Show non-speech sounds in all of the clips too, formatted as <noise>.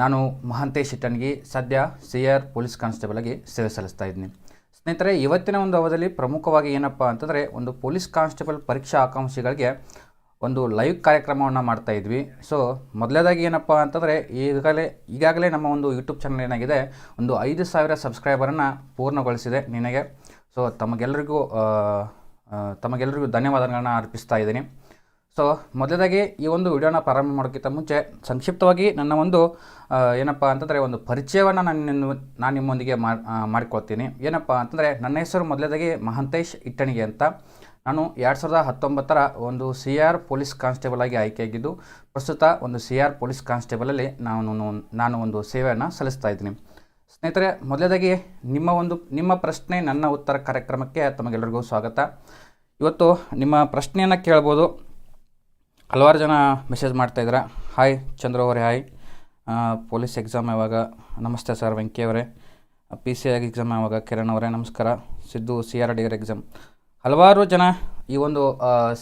ನಾನು ಮಹಾಂತೇಶ್ ಇಟ್ಟನ್ಗಿ ಸದ್ಯ C R police constable ಆಗಿ ಸೇವೆ ಸಲ್ಲಿಸ್ತಾ ಇದ್ದೀನಿ. ಸ್ನೇಹಿತರೆ, ಇವತ್ತಿನ ಒಂದು ಅವಧಿಯಲ್ಲಿ ಪ್ರಮುಖವಾಗಿ ಏನಪ್ಪ ಅಂತಂದರೆ, ಒಂದು ಪೊಲೀಸ್ ಕಾನ್ಸ್ಟೇಬಲ್ ಪರೀಕ್ಷಾ ಆಕಾಂಕ್ಷಿಗಳಿಗೆ ಒಂದು ಲೈವ್ ಕಾರ್ಯಕ್ರಮವನ್ನು ಮಾಡ್ತಾ ಇದ್ವಿ. ಸೊ ಮೊದಲೇದಾಗಿ ಏನಪ್ಪ ಅಂತಂದರೆ, ಈಗಾಗಲೇ ಈಗಾಗಲೇ ನಮ್ಮ ಒಂದು ಯೂಟ್ಯೂಬ್ ಚಾನಲ್ ಏನಾಗಿದೆ, ಒಂದು ಐದು ಸಾವಿರ ಸಬ್ಸ್ಕ್ರೈಬರನ್ನು ಪೂರ್ಣಗೊಳಿಸಿದೆ ನಿನಗೆ. ಸೊ, ತಮಗೆಲ್ಲರಿಗೂ ತಮಗೆಲ್ಲರಿಗೂ ಧನ್ಯವಾದಗಳನ್ನು ಅರ್ಪಿಸ್ತಾ ಇದ್ದೀನಿ. ಸೊ ಮೊದಲದಾಗಿ ಈ ಒಂದು ವಿಡಿಯೋನ ಪ್ರಾರಂಭ ಮಾಡೋಕ್ಕಿಂತ ಮುಂಚೆ ಸಂಕ್ಷಿಪ್ತವಾಗಿ ನನ್ನ ಒಂದು ಏನಪ್ಪ ಅಂತಂದರೆ ಒಂದು ಪರಿಚಯವನ್ನು ನಾನು ನಾನು ನಿಮ್ಮೊಂದಿಗೆ ಮಾಡಿಕೊಳ್ತೀನಿ. ಏನಪ್ಪ ಅಂತಂದರೆ ನನ್ನ ಹೆಸರು ಮೊದಲದಾಗಿ ಮಹಂತೇಶ್ ಇಟ್ಟಣಿಗೆ ಅಂತ. ನಾನು ಎರಡು ಸಾವಿರದ ಹತ್ತೊಂಬತ್ತರ ಒಂದು ಸಿ ಆರ್ ಪೊಲೀಸ್ ಕಾನ್ಸ್ಟೇಬಲ್ ಆಗಿ ಆಯ್ಕೆಯಾಗಿದ್ದು, ಪ್ರಸ್ತುತ ಒಂದು ಸಿ ಆರ್ ಪೊಲೀಸ್ ಕಾನ್ಸ್ಟೇಬಲಲ್ಲಿ ನಾನು ನಾನು ಒಂದು ಸೇವೆಯನ್ನು ಸಲ್ಲಿಸ್ತಾ ಇದ್ದೀನಿ. ಸ್ನೇಹಿತರೆ, ಮೊದಲದಾಗಿ ನಿಮ್ಮ ಒಂದು, ನಿಮ್ಮ ಪ್ರಶ್ನೆ ನನ್ನ ಉತ್ತರ ಕಾರ್ಯಕ್ರಮಕ್ಕೆ ತಮಗೆಲ್ಲರಿಗೂ ಸ್ವಾಗತ. ಇವತ್ತು ನಿಮ್ಮ ಪ್ರಶ್ನೆಯನ್ನು ಕೇಳ್ಬೋದು. ಹಲವಾರು ಜನ ಮೆಸೇಜ್ ಮಾಡ್ತಾಯಿದ್ರೆ ಹಾಯ್ ಚಂದ್ರ ಅವರೇ ಹಾಯ್ ಪೊಲೀಸ್ ಎಕ್ಸಾಮ್ ಯಾವಾಗ? ನಮಸ್ತೆ ಸರ್ ವೆಂಕಿ ಅವರೇ. ಪಿ ಸಿ ಐ ಎಕ್ಸಾಮ್ ಯಾವಾಗ? ಕಿರಣ್ ಅವರೇ, ನಮಸ್ಕಾರ. Siddu C R D R exam ಹಲವಾರು ಜನ ಈ ಒಂದು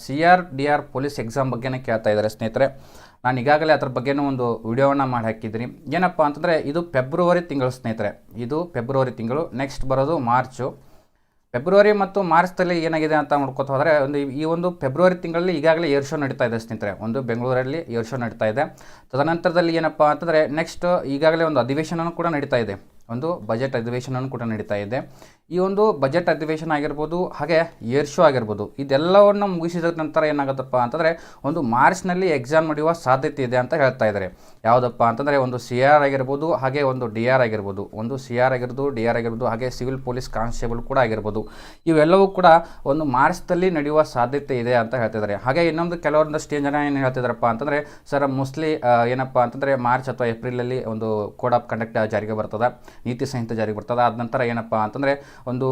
C R D R police exam ಬಗ್ಗೆನೇ ಕೇಳ್ತಾ ಇದ್ದಾರೆ ಸ್ನೇಹಿತರೆ. ನಾನು ಈಗಾಗಲೇ ಅದ್ರ ಬಗ್ಗೆನೂ ಒಂದು ವಿಡಿಯೋವನ್ನು ಮಾಡಿ ಹಾಕಿದ್ದೀನಿ. ಏನಪ್ಪ ಅಂತಂದರೆ, ಇದು ಫೆಬ್ರವರಿ ತಿಂಗಳು ಸ್ನೇಹಿತರೆ. ಇದು ಫೆಬ್ರವರಿ ತಿಂಗಳು. ನೆಕ್ಸ್ಟ್ ಬರೋದು ಮಾರ್ಚು ಫೆಬ್ರವರಿ ಮತ್ತು ಮಾರ್ಚ್ದಲ್ಲಿ ಏನಾಗಿದೆ ಅಂತ ನೋಡ್ಕೊತ ಹೋದರೆ, ಒಂದು ಈ- ಒಂದು ಫೆಬ್ರವರಿ ತಿಂಗಳಲ್ಲಿ ಈಗಾಗಲೇ ಏರ್ ಶೋ ನಡೀತಾ ಇದೆ ಸ್ನೇಹಿತರೆ. ಒಂದು ಬೆಂಗಳೂರಲ್ಲಿ ಏರ್ ಶೋ ನಡೀತಾ ಇದೆ. ತದನಂತರದಲ್ಲಿ ಏನಪ್ಪ ಅಂತಂದರೆ, ನೆಕ್ಸ್ಟ್ ಈಗಾಗಲೇ ಒಂದು ಅಧಿವೇಶನವೂ ಕೂಡ ನಡೀತಾ ಇದೆ. ಒಂದು ಬಜೆಟ್ ಅಧಿವೇಶನವೂ ಕೂಡ ನಡೀತಾ ಇದೆ. ಈ ಒಂದು ಬಜೆಟ್ ಅಧಿವೇಶನ ಆಗಿರ್ಬೋದು, ಹಾಗೆ ಏರ್ ಶೋ ಆಗಿರ್ಬೋದು, ಇದೆಲ್ಲವನ್ನು ಮುಗಿಸಿದ ನಂತರ ಏನಾಗುತ್ತಪ್ಪ ಅಂತಂದರೆ, ಒಂದು ಮಾರ್ಚ್ನಲ್ಲಿ ಎಕ್ಸಾಮ್ ನಡೆಯುವ ಸಾಧ್ಯತೆ ಇದೆ ಅಂತ ಹೇಳ್ತಾ ಇದ್ದಾರೆ ಯಾವುದಪ್ಪ ಅಂತಂದರೆ, ಒಂದು ಸಿ ಆರ್ ಆಗಿರ್ಬೋದು, ಹಾಗೆ ಒಂದು ಡಿ ಆರ್ ಆಗಿರ್ಬೋದು, ಒಂದು ಸಿ ಆರ್ ಆಗಿರ್ಬೋದು ಡಿ ಆರ್ ಆಗಿರ್ಬೋದು ಹಾಗೆ ಸಿವಿಲ್ ಪೊಲೀಸ್ ಕಾನ್ಸ್ಟೇಬಲ್ ಕೂಡ ಆಗಿರ್ಬೋದು, ಇವೆಲ್ಲವೂ ಕೂಡ ಒಂದು ಮಾರ್ಚ್ದಲ್ಲಿ ನಡೆಯುವ ಸಾಧ್ಯತೆ ಇದೆ ಅಂತ ಹೇಳ್ತಿದ್ದಾರೆ ಹಾಗೆ ಇನ್ನೊಂದು ಕೆಲವೊಂದಷ್ಟು ಜನ ಏನು ಹೇಳ್ತಿದ್ದಾರಪ್ಪ ಅಂತಂದರೆ ಸರ್ ಮೋಸ್ಟ್ಲಿ ಏನಪ್ಪ ಅಂತಂದರೆ, ಮಾರ್ಚ್ ಅಥವಾ ಏಪ್ರಿಲಲ್ಲಿ ಒಂದು ಕೋಡ್ ಆಫ್ ಕಂಡಕ್ಟ್ ಜಾರಿಗೆ ಬರ್ತದೆ, ನೀತಿ ಸಂಹಿತೆ ಜಾರಿಗೆ ಬರ್ತದೆ ಆದ ನಂತರ ಏನಪ್ಪ ಅಂತಂದರೆ ಒಂದು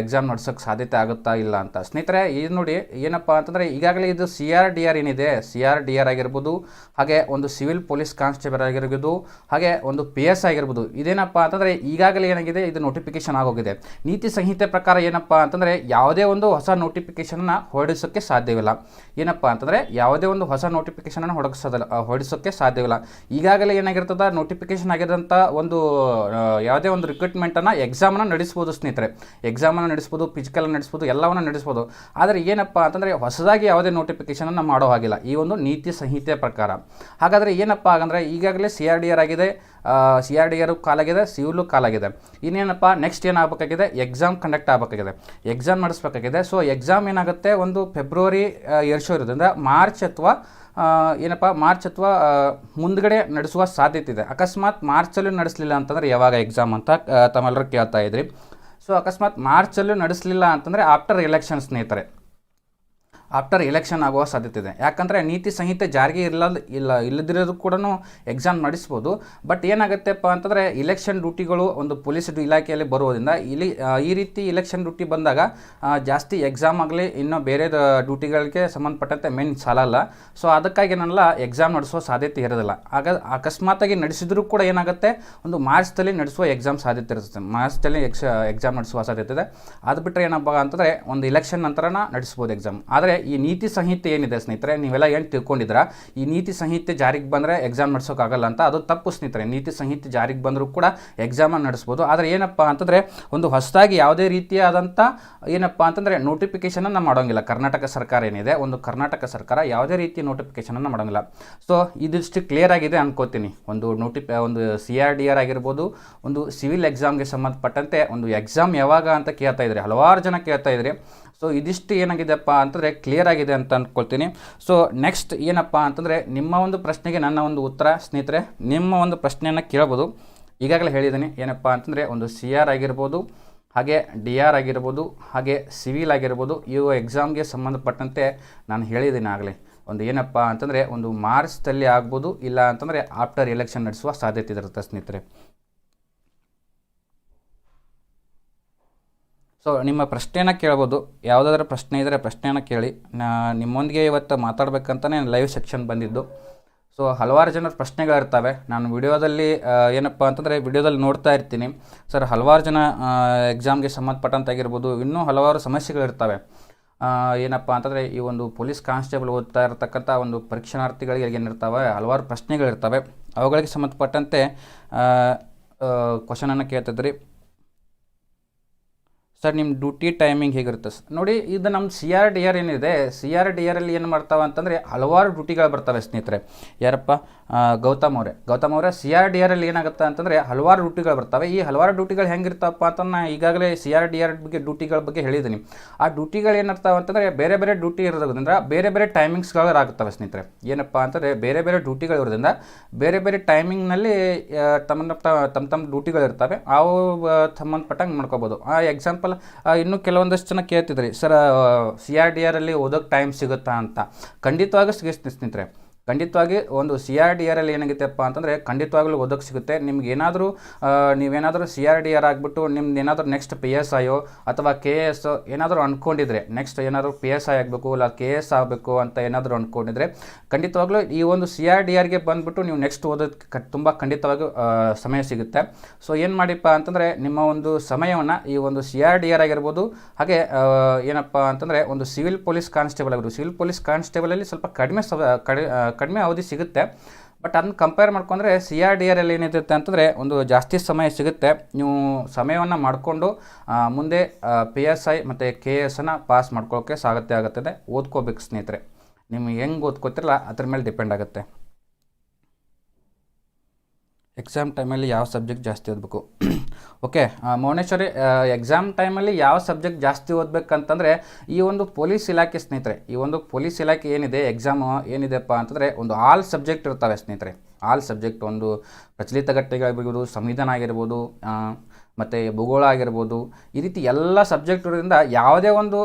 ಎಕ್ಸಾಮ್ ನಡೆಸೋಕ್ಕೆ ಸಾಧ್ಯತೆ ಆಗುತ್ತಾ ಇಲ್ಲ ಅಂತ. ಸ್ನೇಹಿತರೆ, ಇದು ನೋಡಿ ಏನಪ್ಪ ಅಂತಂದರೆ ಈಗಾಗಲೇ ಇದು ಸಿ ಆರ್ ಡಿ ಆರ್ ಏನಿದೆ ಸಿ ಆರ್ ಡಿ ಆರ್ ಆಗಿರ್ಬೋದು, ಹಾಗೆ ಒಂದು ಸಿವಿಲ್ ಪೊಲೀಸ್ ಕಾನ್ಸ್ಟೇಬಲ್ ಆಗಿರ್ಬೋದು, ಹಾಗೆ ಒಂದು ಪಿ ಎಸ್ ಆಗಿರ್ಬೋದು. ಇದೇನಪ್ಪ ಅಂತಂದರೆ ಈಗಾಗಲೇ ಏನಾಗಿದೆ, ಇದು ನೋಟಿಫಿಕೇಶನ್ ಆಗೋಗಿದೆ. ನೀತಿ ಸಂಹಿತೆ ಪ್ರಕಾರ ಏನಪ್ಪ ಅಂತಂದರೆ ಯಾವುದೇ ಒಂದು ಹೊಸ ನೋಟಿಫಿಕೇಶನನ್ನು ಹೊರಡಿಸೋಕ್ಕೆ ಸಾಧ್ಯವಿಲ್ಲ. ಏನಪ್ಪ ಅಂತಂದರೆ ಯಾವುದೇ ಒಂದು ಹೊಸ ನೋಟಿಫಿಕೇಶನನ್ನು ಹೊರಡಿಸೋದಲ್ಲ ಹೊರಡಿಸೋಕ್ಕೆ ಸಾಧ್ಯವಿಲ್ಲ. ಈಗಾಗಲೇ ಏನಾಗಿರ್ತದೆ ನೋಟಿಫಿಕೇಶನ್ ಆಗಿರೋಂಥ ಒಂದು ಯಾವುದೇ ಒಂದು ರಿಕ್ರೂಟ್ಮೆಂಟನ್ನು ಎಕ್ಸಾಮನ್ನು ನಡೆಸ್ಬೋದು ಸ್ನೇಹಿತರೆ. ಎಕ್ಸಾಮನ್ನು ನಡೆಸ್ಬೋದು ಫಿಸಿಕಲ್ ನಡೆಸ್ಬೋದು, ಎಲ್ಲವನ್ನು ನಡೆಸ್ಬೋದು. ಆದರೆ ಏನಪ್ಪ ಅಂತಂದರೆ ಹೊಸದಾಗಿ ಯಾವುದೇ ನೋಟಿಫಿಕೇಷನನ್ನು ಮಾಡೋ ಹಾಗಿಲ್ಲ. ಈ ಒಂದು ನೀತಿ ಸಂಹಿತೆ ಪ್ರಕಾರ. ಹಾಗಾದರೆ ಏನಪ್ಪ ಹಾಗಂದರೆ ಈಗಾಗಲೇ ಸಿ ಆರ್ ಡಿ ಆರ್ ಆಗಿದೆ. ಸಿ ಆರ್ ಡಿ ಆರ್ ಕಾಲಾಗಿದೆ, ಸಿವಿಲು ಕಾಲಾಗಿದೆ. ಇನ್ನೇನಪ್ಪ? ನೆಕ್ಸ್ಟ್ ಏನಾಗಬೇಕಾಗಿದೆ? ಎಕ್ಸಾಮ್ ಕಂಡಕ್ಟ್ ಆಗಬೇಕಾಗಿದೆ. ಎಕ್ಸಾಮ್ ನಡೆಸಬೇಕಾಗಿದೆ. ಸೊ ಎಕ್ಸಾಮ್ ಏನಾಗುತ್ತೆ? ಒಂದು ಫೆಬ್ರವರಿ ಏರ್ ಶೋ ಇರೋದ್ರಿಂದ ಮಾರ್ಚ್ ಅಥವಾ ಏನಪ್ಪ? ಮಾರ್ಚ್ ಅಥವಾ ಮುಂದಗಡೆ ನಡೆಸುವ ಸಾಧ್ಯತೆ ಇದೆ. ಅಕಸ್ಮಾತ್ ಮಾರ್ಚಲ್ಲೂ ನಡೆಸಲಿಲ್ಲ ಅಂತಂದರೆ ಯಾವಾಗ ಎಕ್ಸಾಮ್ ಅಂತ ತಮ್ಮೆಲ್ಲರೂ ಕೇಳ್ತಾ ಇದ್ರಿ. ಸೊ ಅಕಸ್ಮಾತ್ ಮಾರ್ಚಲ್ಲೂ ನಡೆಸಲಿಲ್ಲ ಅಂತಂದರೆ ಆಫ್ಟರ್ ಎಲೆಕ್ಷನ್ ಸ್ನೇಹಿತರೆ. ಆಫ್ಟರ್ ಎಲೆಕ್ಷನ್ ಆಗುವ ಸಾಧ್ಯತೆ ಇದೆ. ಯಾಕಂದರೆ ನೀತಿ ಸಂಹಿತೆ ಜಾರಿಗೆ ಇಲ್ಲ ಇಲ್ಲ, ಇಲ್ಲದಿರೋದು ಕೂಡ ಎಕ್ಸಾಮ್ ನಡೆಸ್ಬೋದು ಬಟ್ ಏನಾಗುತ್ತೆಪ್ಪ ಅಂತಂದರೆ ಇಲೆಕ್ಷನ್ ಡ್ಯೂಟಿಗಳು ಒಂದು ಪೊಲೀಸ್ ಇಲಾಖೆಯಲ್ಲಿ ಬರುವುದರಿಂದ ಇಲ್ಲಿ ಈ ರೀತಿ ಇಲೆಕ್ಷನ್ ಡ್ಯೂಟಿ ಬಂದಾಗ ಜಾಸ್ತಿ ಎಕ್ಸಾಮ್ ಆಗಲಿ, ಇನ್ನೂ ಬೇರೆ ಡ್ಯೂಟಿಗಳಿಗೆ ಸಂಬಂಧಪಟ್ಟಂತೆ ಮೇನ್ ಸಾಲಲ್ಲ ಸೊ ಅದಕ್ಕಾಗಿ ಏನಲ್ಲ ಎಕ್ಸಾಮ್ ನಡೆಸುವ ಸಾಧ್ಯತೆ ಇರೋದಿಲ್ಲ. ಆಗ, ಅಕಸ್ಮಾತಾಗಿ ನಡೆಸಿದರೂ ಕೂಡ ಏನಾಗುತ್ತೆ, ಒಂದು ಮಾರ್ಚ್ದಲ್ಲಿ ನಡೆಸುವ ಎಕ್ಸಾಮ್ ಸಾಧ್ಯತೆ ಇರುತ್ತೆ ಮಾರ್ಚ್ದಲ್ಲಿ ಎಕ್ಸ ಎಕ್ಸಾಮ್ ನಡೆಸುವ ಸಾಧ್ಯತೆ ಇದೆ. ಅದು ಬಿಟ್ಟರೆ ಏನಪ್ಪ ಅಂತಂದರೆ, ಒಂದು ಇಲೆಕ್ಷನ್ ನಂತರನ ನಡೆಸ್ಬೋದು ಎಕ್ಸಾಮ್ ಆದರೆ ಈ ನೀತಿ ಸಂಹಿತೆ ಏನಿದೆ ಸ್ನೇಹಿತರೆ, ನೀವೆಲ್ಲ ಏನು ತಿಳ್ಕೊಂಡಿದ್ರ ಈ ನೀತಿ ಸಂಹಿತೆ ಜಾರಿಗೆ ಬಂದರೆ ಎಕ್ಸಾಮ್ ನಡೆಸೋಕ್ಕಾಗಲ್ಲ ಅಂತ ಅದು ತಪ್ಪು ಸ್ನೇಹಿತರೆ. ನೀತಿ ಸಂಹಿತೆ ಜಾರಿಗೆ ಬಂದರೂ ಕೂಡ ಎಕ್ಸಾಮನ್ನು ನಡೆಸ್ಬೋದು. ಆದರೆ ಏನಪ್ಪ ಅಂತಂದರೆ, ಒಂದು ಹೊಸದಾಗಿ ಯಾವುದೇ ರೀತಿಯಾದಂಥ ಏನಪ್ಪ ಅಂತಂದರೆ ನೋಟಿಫಿಕೇಷನನ್ನು ಮಾಡೋಂಗಿಲ್ಲ. ಕರ್ನಾಟಕ ಸರ್ಕಾರ ಏನಿದೆ, ಒಂದು ಕರ್ನಾಟಕ ಸರ್ಕಾರ ಯಾವುದೇ ರೀತಿಯ ನೋಟಿಫಿಕೇಷನನ್ನು ಮಾಡೋಂಗಿಲ್ಲ. ಸೊ ಇದಿಷ್ಟು ಕ್ಲಿಯರ್ ಆಗಿದೆ ಅನ್ಕೋತೀನಿ. ಒಂದು ನೋಟಿಫಿ ಒಂದು ಸಿ ಆರ್ ಡಿ ಆರ್ ಆಗಿರ್ಬೋದು, ಒಂದು ಸಿವಿಲ್ ಎಕ್ಸಾಮ್ಗೆ ಸಂಬಂಧಪಟ್ಟಂತೆ, ಒಂದು ಎಕ್ಸಾಮ್ ಯಾವಾಗ ಅಂತ ಕೇಳ್ತಾ ಇದ್ದಾರೆ ಹಲವಾರು ಜನ ಕೇಳ್ತಾ ಇದ್ರಿ ಸೊ ಇದಿಷ್ಟು ಏನಾಗಿದೆಪ್ಪ ಅಂತಂದರೆ ಕ್ಲಿಯರ್ ಆಗಿದೆ ಅಂತ ಅಂದ್ಕೊಳ್ತೀನಿ ಸೊ ನೆಕ್ಸ್ಟ್ ಏನಪ್ಪ ಅಂತಂದರೆ ನಿಮ್ಮ ಒಂದು ಪ್ರಶ್ನೆಗೆ ನನ್ನ ಒಂದು ಉತ್ತರ, ಸ್ನೇಹಿತರೆ, ನಿಮ್ಮ ಒಂದು ಪ್ರಶ್ನೆಯನ್ನು ಕೇಳ್ಬೋದು. ಈಗಾಗಲೇ ಹೇಳಿದ್ದೀನಿ ಏನಪ್ಪ ಅಂತಂದರೆ ಒಂದು ಸಿ ಆರ್ ಆಗಿರ್ಬೋದು, ಹಾಗೆ ಡಿ ಆರ್ ಆಗಿರ್ಬೋದು, ಹಾಗೆ ಸಿವಿಲ್ ಆಗಿರ್ಬೋದು, ಇವು ಎಕ್ಸಾಮ್ಗೆ ಸಂಬಂಧಪಟ್ಟಂತೆ ನಾನು ಹೇಳಿದ್ದೀನಿ ಆಗಲೇ. ಒಂದು ಏನಪ್ಪ ಅಂತಂದರೆ ಒಂದು ಮಾರ್ಚ್ದಲ್ಲಿ ಆಗ್ಬೋದು, ಇಲ್ಲ ಅಂತಂದರೆ ಆಫ್ಟರ್ ಎಲೆಕ್ಷನ್ ನಡೆಸುವ ಸಾಧ್ಯತೆ ಇರುತ್ತೆ ಸ್ನೇಹಿತರೆ. ಸೊ ನಿಮ್ಮ ಪ್ರಶ್ನೆಯನ್ನು ಕೇಳ್ಬೋದು. ಯಾವುದಾದ್ರೂ ಪ್ರಶ್ನೆ ಇದ್ದರೆ ಪ್ರಶ್ನೆಯನ್ನು ಕೇಳಿ. ನಾ, ನಿಮ್ಮೊಂದಿಗೆ ಇವತ್ತು ಮಾತಾಡ್ಬೇಕಂತಲೇ ಲೈವ್ ಸೆಕ್ಷನ್ ಬಂದಿದ್ದು. ಸೊ ಹಲವಾರು ಜನರ ಪ್ರಶ್ನೆಗಳಿರ್ತವೆ. ನಾನು ವಿಡಿಯೋದಲ್ಲಿ ಏನಪ್ಪ ಅಂತಂದರೆ ವಿಡಿಯೋದಲ್ಲಿ ನೋಡ್ತಾ ಇರ್ತೀನಿ. ಸರ್, ಹಲವಾರು ಜನ ಎಕ್ಸಾಮ್ಗೆ ಸಂಬಂಧಪಟ್ಟಂತಾಗಿರ್ಬೋದು. ಇನ್ನೂ ಹಲವಾರು ಸಮಸ್ಯೆಗಳಿರ್ತವೆ. ಏನಪ್ಪ ಅಂತಂದರೆ ಈ ಒಂದು ಪೊಲೀಸ್ ಕಾನ್ಸ್ಟೇಬಲ್ ಓದ್ತಾ ಇರತಕ್ಕಂಥ ಒಂದು ಪರೀಕ್ಷಾರ್ಥಿಗಳಿಗೆ ಏನಿರ್ತವೆ ಹಲವಾರು ಪ್ರಶ್ನೆಗಳಿರ್ತವೆ. ಅವುಗಳಿಗೆ ಸಂಬಂಧಪಟ್ಟಂತೆ ಕ್ವಶನನ್ನು ಕೇಳ್ತಿದ್ರಿ ಸರ್ ನಿಮ್ಮ ಡ್ಯೂಟಿ ಟೈಮಿಂಗ್ ಹೇಗಿರುತ್ತೆ ಸರ್? ನೋಡಿ, ಇದು ನಮ್ಮ ಸಿ ಆರ್ ಡಿ ಆರ್ ಏನಿದೆ ಸಿ ಆರ್ ಡಿ ಆರಲ್ಲಿ ಏನು ಮಾಡ್ತಾವೆ ಅಂತಂದರೆ ಹಲವಾರು ಡ್ಯೂಟಿಗಳು ಬರ್ತವೆ ಸ್ನೇಹಿತರೆ. ಯಾರಪ್ಪ? ಗೌತಮ್ ಅವರೇ. ಗೌತಮ್ ಅವರೇ ಸಿ ಆರ್ ಡಿ ಆರಲ್ಲಿ ಏನಾಗುತ್ತೆ ಅಂತಂದರೆ ಹಲವಾರು ಡ್ಯೂಟಿಗಳು ಬರ್ತವೆ. ಈ ಹಲವಾರು ಡ್ಯೂಟಿಗಳು ಹೆಂಗಿರ್ತಾವಪ್ಪ ಅಂತ ನಾನು ಈಗಾಗಲೇ ಸಿ ಆರ್ ಡಿ ಆರ್ ಬಗ್ಗೆ ಡ್ಯೂಟಿಗಳ ಬಗ್ಗೆ ಹೇಳಿದ್ದೀನಿ. ಆ ಡ್ಯೂಟಿಗಳು ಏನಿರ್ತಾವೆ ಅಂತಂದರೆ ಬೇರೆ ಬೇರೆ ಡ್ಯೂಟಿ ಇರೋದ್ರಿಂದ ಬೇರೆ ಬೇರೆ ಟೈಮಿಂಗ್ಸ್ಗಳು ಆಗುತ್ತವೆ ಸ್ನೇಹಿತರೆ. ಏನಪ್ಪ ಅಂತಂದರೆ ಬೇರೆ ಬೇರೆ ಡ್ಯೂಟಿಗಳು ಇರೋದ್ರಿಂದ ಬೇರೆ ಬೇರೆ ಟೈಮಿಂಗ್ನಲ್ಲಿ ತಮ್ಮ ತಮ್ಮ ತಮ್ಮ ಡ್ಯೂಟಿಗಳು ಇರ್ತವೆ. ಅವು ಸಂಬಂಧಪಟ್ಟಂಗೆ ಮಾಡ್ಕೋಬೋದು. ಆ ಎಕ್ಸಾಂಪಲ್ ಇನ್ನೂ ಕೆಲವೊಂದಷ್ಟು ಜನ ಕೇಳ್ತಿದ್ರಿ ಸರ್ ಸಿ ಆರ್ ಡಿ ಆರಲ್ಲಿ ಓದೋಕ್ಕೆ ಟೈಮ್ ಸಿಗುತ್ತಾ? ಅಂತ. ಖಂಡಿತವಾಗ ಸಿಗುತ್ತೆ ಸ್ನೇಹಿತರೆ. ಖಂಡಿತವಾಗಿ ಒಂದು ಸಿ ಆರ್ ಡಿ ಆರಲ್ಲಿ ಏನಾಗುತ್ತೆಪ್ಪ ಅಂತಂದರೆ ಖಂಡಿತವಾಗ್ಲೂ ಒದಗಿ ಸಿಗುತ್ತೆ. ನಿಮ್ಗೆ ಏನಾದರೂ ನೀವೇನಾದರೂ ಸಿ ಆರ್ ಡಿ ಆರ್ ಆಗಿಬಿಟ್ಟು ನಿಮ್ದು ಏನಾದರೂ ನೆಕ್ಸ್ಟ್ ಪಿ ಎಸ್ ಐಯೋ ಅಥವಾ ಕೆ ಎಸ್ ಏನಾದರೂ ಅಂದ್ಕೊಂಡಿದ್ರೆ ನೆಕ್ಸ್ಟ್ ಏನಾದರೂ ಪಿ ಎಸ್ ಐ ಆಗಬೇಕು ಇಲ್ಲ ಕೆ ಎಸ್ ಆಗಬೇಕು ಅಂತ ಏನಾದರೂ ಅಂದ್ಕೊಂಡಿದ್ರೆ ಖಂಡಿತವಾಗ್ಲೂ ಈ ಒಂದು ಸಿ ಆರ್ ಡಿ ಆರ್ಗೆ ಬಂದುಬಿಟ್ಟು ನೀವು ನೆಕ್ಸ್ಟ್ ಓದೋದಕ್ಕೆ ತುಂಬ ಖಂಡಿತವಾಗಿ ಸಮಯ ಸಿಗುತ್ತೆ. ಸೊ ಏನು ಮಾಡಿಪ್ಪ ಅಂತಂದರೆ ನಿಮ್ಮ ಒಂದು ಸಮಯವನ್ನು ಈ ಒಂದು ಸಿ ಆರ್ ಡಿ ಆರ್ ಆಗಿರ್ಬೋದು, ಹಾಗೆ ಏನಪ್ಪ ಅಂತಂದರೆ ಒಂದು ಸಿವಿಲ್ ಪೊಲೀಸ್ ಕಾನ್ಸ್ಟೇಬಲ್ ಆಗಿರ್ಬೋದು. ಸಿವಿಲ್ ಪೊಲೀಸ್ ಕಾನ್ಸ್ಟೇಬಲಲ್ಲಿ ಸ್ವಲ್ಪ ಕಡಿಮೆ ಕಡಿ ಕಡಿಮೆ ಅವಧಿ ಸಿಗುತ್ತೆ. ಬಟ್ ಅದನ್ನ ಕಂಪೇರ್ ಮಾಡ್ಕೊಂಡ್ರೆ ಸಿ ಆರ್ ಡಿ ಆರಲ್ಲಿ ಏನಿರುತ್ತೆ ಅಂತಂದರೆ ಒಂದು ಜಾಸ್ತಿ ಸಮಯ ಸಿಗುತ್ತೆ. ನೀವು ಸಮಯವನ್ನು ಮಾಡಿಕೊಂಡು ಮುಂದೆ ಪಿ ಎಸ್ ಐ ಮತ್ತು ಕೆ ಎಸನ್ನು ಪಾಸ್ ಮಾಡ್ಕೊಳ್ಳೋಕ್ಕೆ ಸಾಗತ್ಯ ಆಗುತ್ತದೆ. ಓದ್ಕೋಬೇಕು ಸ್ನೇಹಿತರೆ. ನಿಮ್ಗೆ ಹೆಂಗೆ ಓದ್ಕೋತಿರಲ್ಲ ಅದ್ರ ಮೇಲೆ ಡಿಪೆಂಡ್ ಆಗುತ್ತೆ. ಎಕ್ಸಾಮ್ ಟೈಮಲ್ಲಿ ಯಾವ ಸಬ್ಜೆಕ್ಟ್ ಜಾಸ್ತಿ ಓದಬೇಕು? ಓಕೆ <coughs> ಮೌನೇಶ್ವರಿ ಎಕ್ಸಾಮ್ ಟೈಮಲ್ಲಿ ಯಾವ ಸಬ್ಜೆಕ್ಟ್ ಜಾಸ್ತಿ ಓದಬೇಕಂತಂದರೆ ಈ ಒಂದು ಪೊಲೀಸ್ ಇಲಾಖೆ ಸ್ನೇಹಿತರೆ, ಈ ಒಂದು ಪೊಲೀಸ್ ಇಲಾಖೆ ಏನಿದೆ ಎಕ್ಸಾಮು ಏನಿದೆಪ್ಪ ಅಂತಂದರೆ ಒಂದು ಆಲ್ ಸಬ್ಜೆಕ್ಟ್ ಇರ್ತವೆ ಸ್ನೇಹಿತರೆ. ಆಲ್ ಸಬ್ಜೆಕ್ಟ್ ಒಂದು ಪ್ರಚಲಿತ ಘಟನೆಗಳಾಗಿರ್ಬೋದು ಸಂವಿಧಾನ ಆಗಿರ್ಬೋದು ಮತ್ತು ಭೂಗೋಳ ಆಗಿರ್ಬೋದು, ಈ ರೀತಿ ಎಲ್ಲ ಸಬ್ಜೆಕ್ಟ್ ಇರೋದ್ರಿಂದ ಯಾವುದೇ ಒಂದು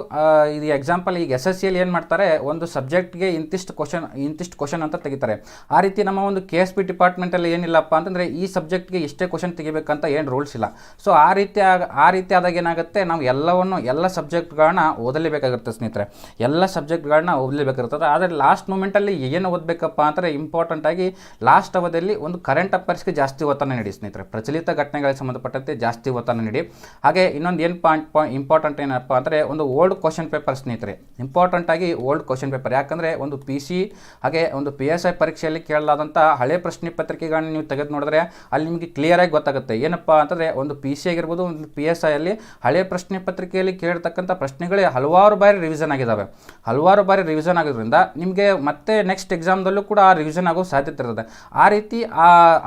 ಇದು ಎಕ್ಸಾಂಪಲ್ ಈಗ ಎಸ್ ಎಸ್ ಸಿಯಲ್ಲಿ ಏನು ಮಾಡ್ತಾರೆ, ಒಂದು ಸಬ್ಜೆಕ್ಟ್ಗೆ ಇಂತಿಷ್ಟು ಕ್ವಶನ್ ಇಂತಿಷ್ಟು ಕ್ವಶನ್ ಅಂತ ತೆಗಿತಾರೆ. ಆ ರೀತಿ ನಮ್ಮ ಒಂದು ಕೆ ಎಸ್ ಪಿ ಡಿಪಾರ್ಟ್ಮೆಂಟಲ್ಲಿ ಏನಿಲ್ಲಪ್ಪ ಅಂತಂದರೆ ಈ ಸಬ್ಜೆಕ್ಟ್ಗೆ ಇಷ್ಟೇ ಕ್ವಶನ್ ತೆಗಿಬೇಕಂತ ಏನು ರೂಲ್ಸ್ ಇಲ್ಲ. ಸೊ ಆ ರೀತಿ ಆ ರೀತಿ ಆದಾಗ ಏನಾಗುತ್ತೆ, ನಾವು ಎಲ್ಲವನ್ನು, ಎಲ್ಲ ಸಬ್ಜೆಕ್ಟ್ಗಳನ್ನ ಓದಲೇಬೇಕಾಗಿರುತ್ತೆ ಸ್ನೇಹಿತರೆ. ಎಲ್ಲ ಸಬ್ಜೆಕ್ಟ್ಗಳನ್ನ ಓದಲೇಬೇಕಾಗಿರ್ತದೆ ಆದರೆ ಲಾಸ್ಟ್ ಮೂಮೆಂಟಲ್ಲಿ ಏನು ಓದಬೇಕಪ್ಪ ಅಂದರೆ ಇಂಪಾರ್ಟೆಂಟಾಗಿ ಲಾಸ್ಟ್ ಅವಧಿಯಲ್ಲಿ ಒಂದು ಕರೆಂಟ್ ಅಫೇರ್ಸ್ಗೆ ಜಾಸ್ತಿ ಒತ್ತನ್ನು ನೀಡಿ ಸ್ನೇಹಿತರೆ. ಪ್ರಚಲಿತ ಘಟನೆಗಳಿಗೆ ಸಂಬಂಧಪಟ್ಟಂತೆ ಜಾಸ್ತಿ ಒತ್ತನ್ನು ನೀಡಿ. ಹಾಗೆ ಇನ್ನೊಂದು ಏನು ಪಾಯಿಂಟ್ ಪಾಯಿಂಟ್ ಇಂಪಾರ್ಟೆಂಟ್ ಏನಪ್ಪ ಅಂದರೆ ಒಂದು ಓಲ್ಡ್ ಕ್ವಶನ್ ಪೇಪರ್ ಸ್ನೇಹಿತರೆ. ಇಂಪಾರ್ಟೆಂಟಾಗಿ ಓಲ್ಡ್ ಕ್ವಶನ್ ಪೇಪರ್ ಯಾಕಂದರೆ ಒಂದು ಪಿ ಸಿ ಹಾಗೆ ಒಂದು ಪಿ ಎಸ್ ಐ ಪರೀಕ್ಷೆಯಲ್ಲಿ ಕೇಳಲಾದಂಥ ಹಳೆ ಪ್ರಶ್ನೆ ಪತ್ರಿಕೆಗಳನ್ನ ನೀವು ತೆಗೆದು ನೋಡಿದ್ರೆ ಅಲ್ಲಿ ನಿಮಗೆ ಕ್ಲಿಯರಾಗಿ ಗೊತ್ತಾಗುತ್ತೆ. ಏನಪ್ಪ ಅಂತಂದರೆ ಒಂದು ಪಿ ಸಿ ಆಗಿರ್ಬೋದು, ಒಂದು ಪಿ ಎಸ್ ಐಯಲ್ಲಿ ಹಳೆ ಪ್ರಶ್ನೆ ಪತ್ರಿಕೆಯಲ್ಲಿ ಕೇಳ್ತಕ್ಕಂಥ ಪ್ರಶ್ನೆಗಳೇ ಹಲವಾರು ಬಾರಿ ರಿವಿಷನ್ ಆಗಿದ್ದಾವೆ ಹಲವಾರು ಬಾರಿ ರಿವಿಷನ್ ಆಗೋದ್ರಿಂದ ನಿಮಗೆ ಮತ್ತೆ ನೆಕ್ಸ್ಟ್ ಎಕ್ಸಾಮ್ದಲ್ಲೂ ಕೂಡ ಆ ರಿವಿಷನ್ ಆಗೋ ಸಾಧ್ಯತೆ ಇರ್ತದೆ. ಆ ರೀತಿ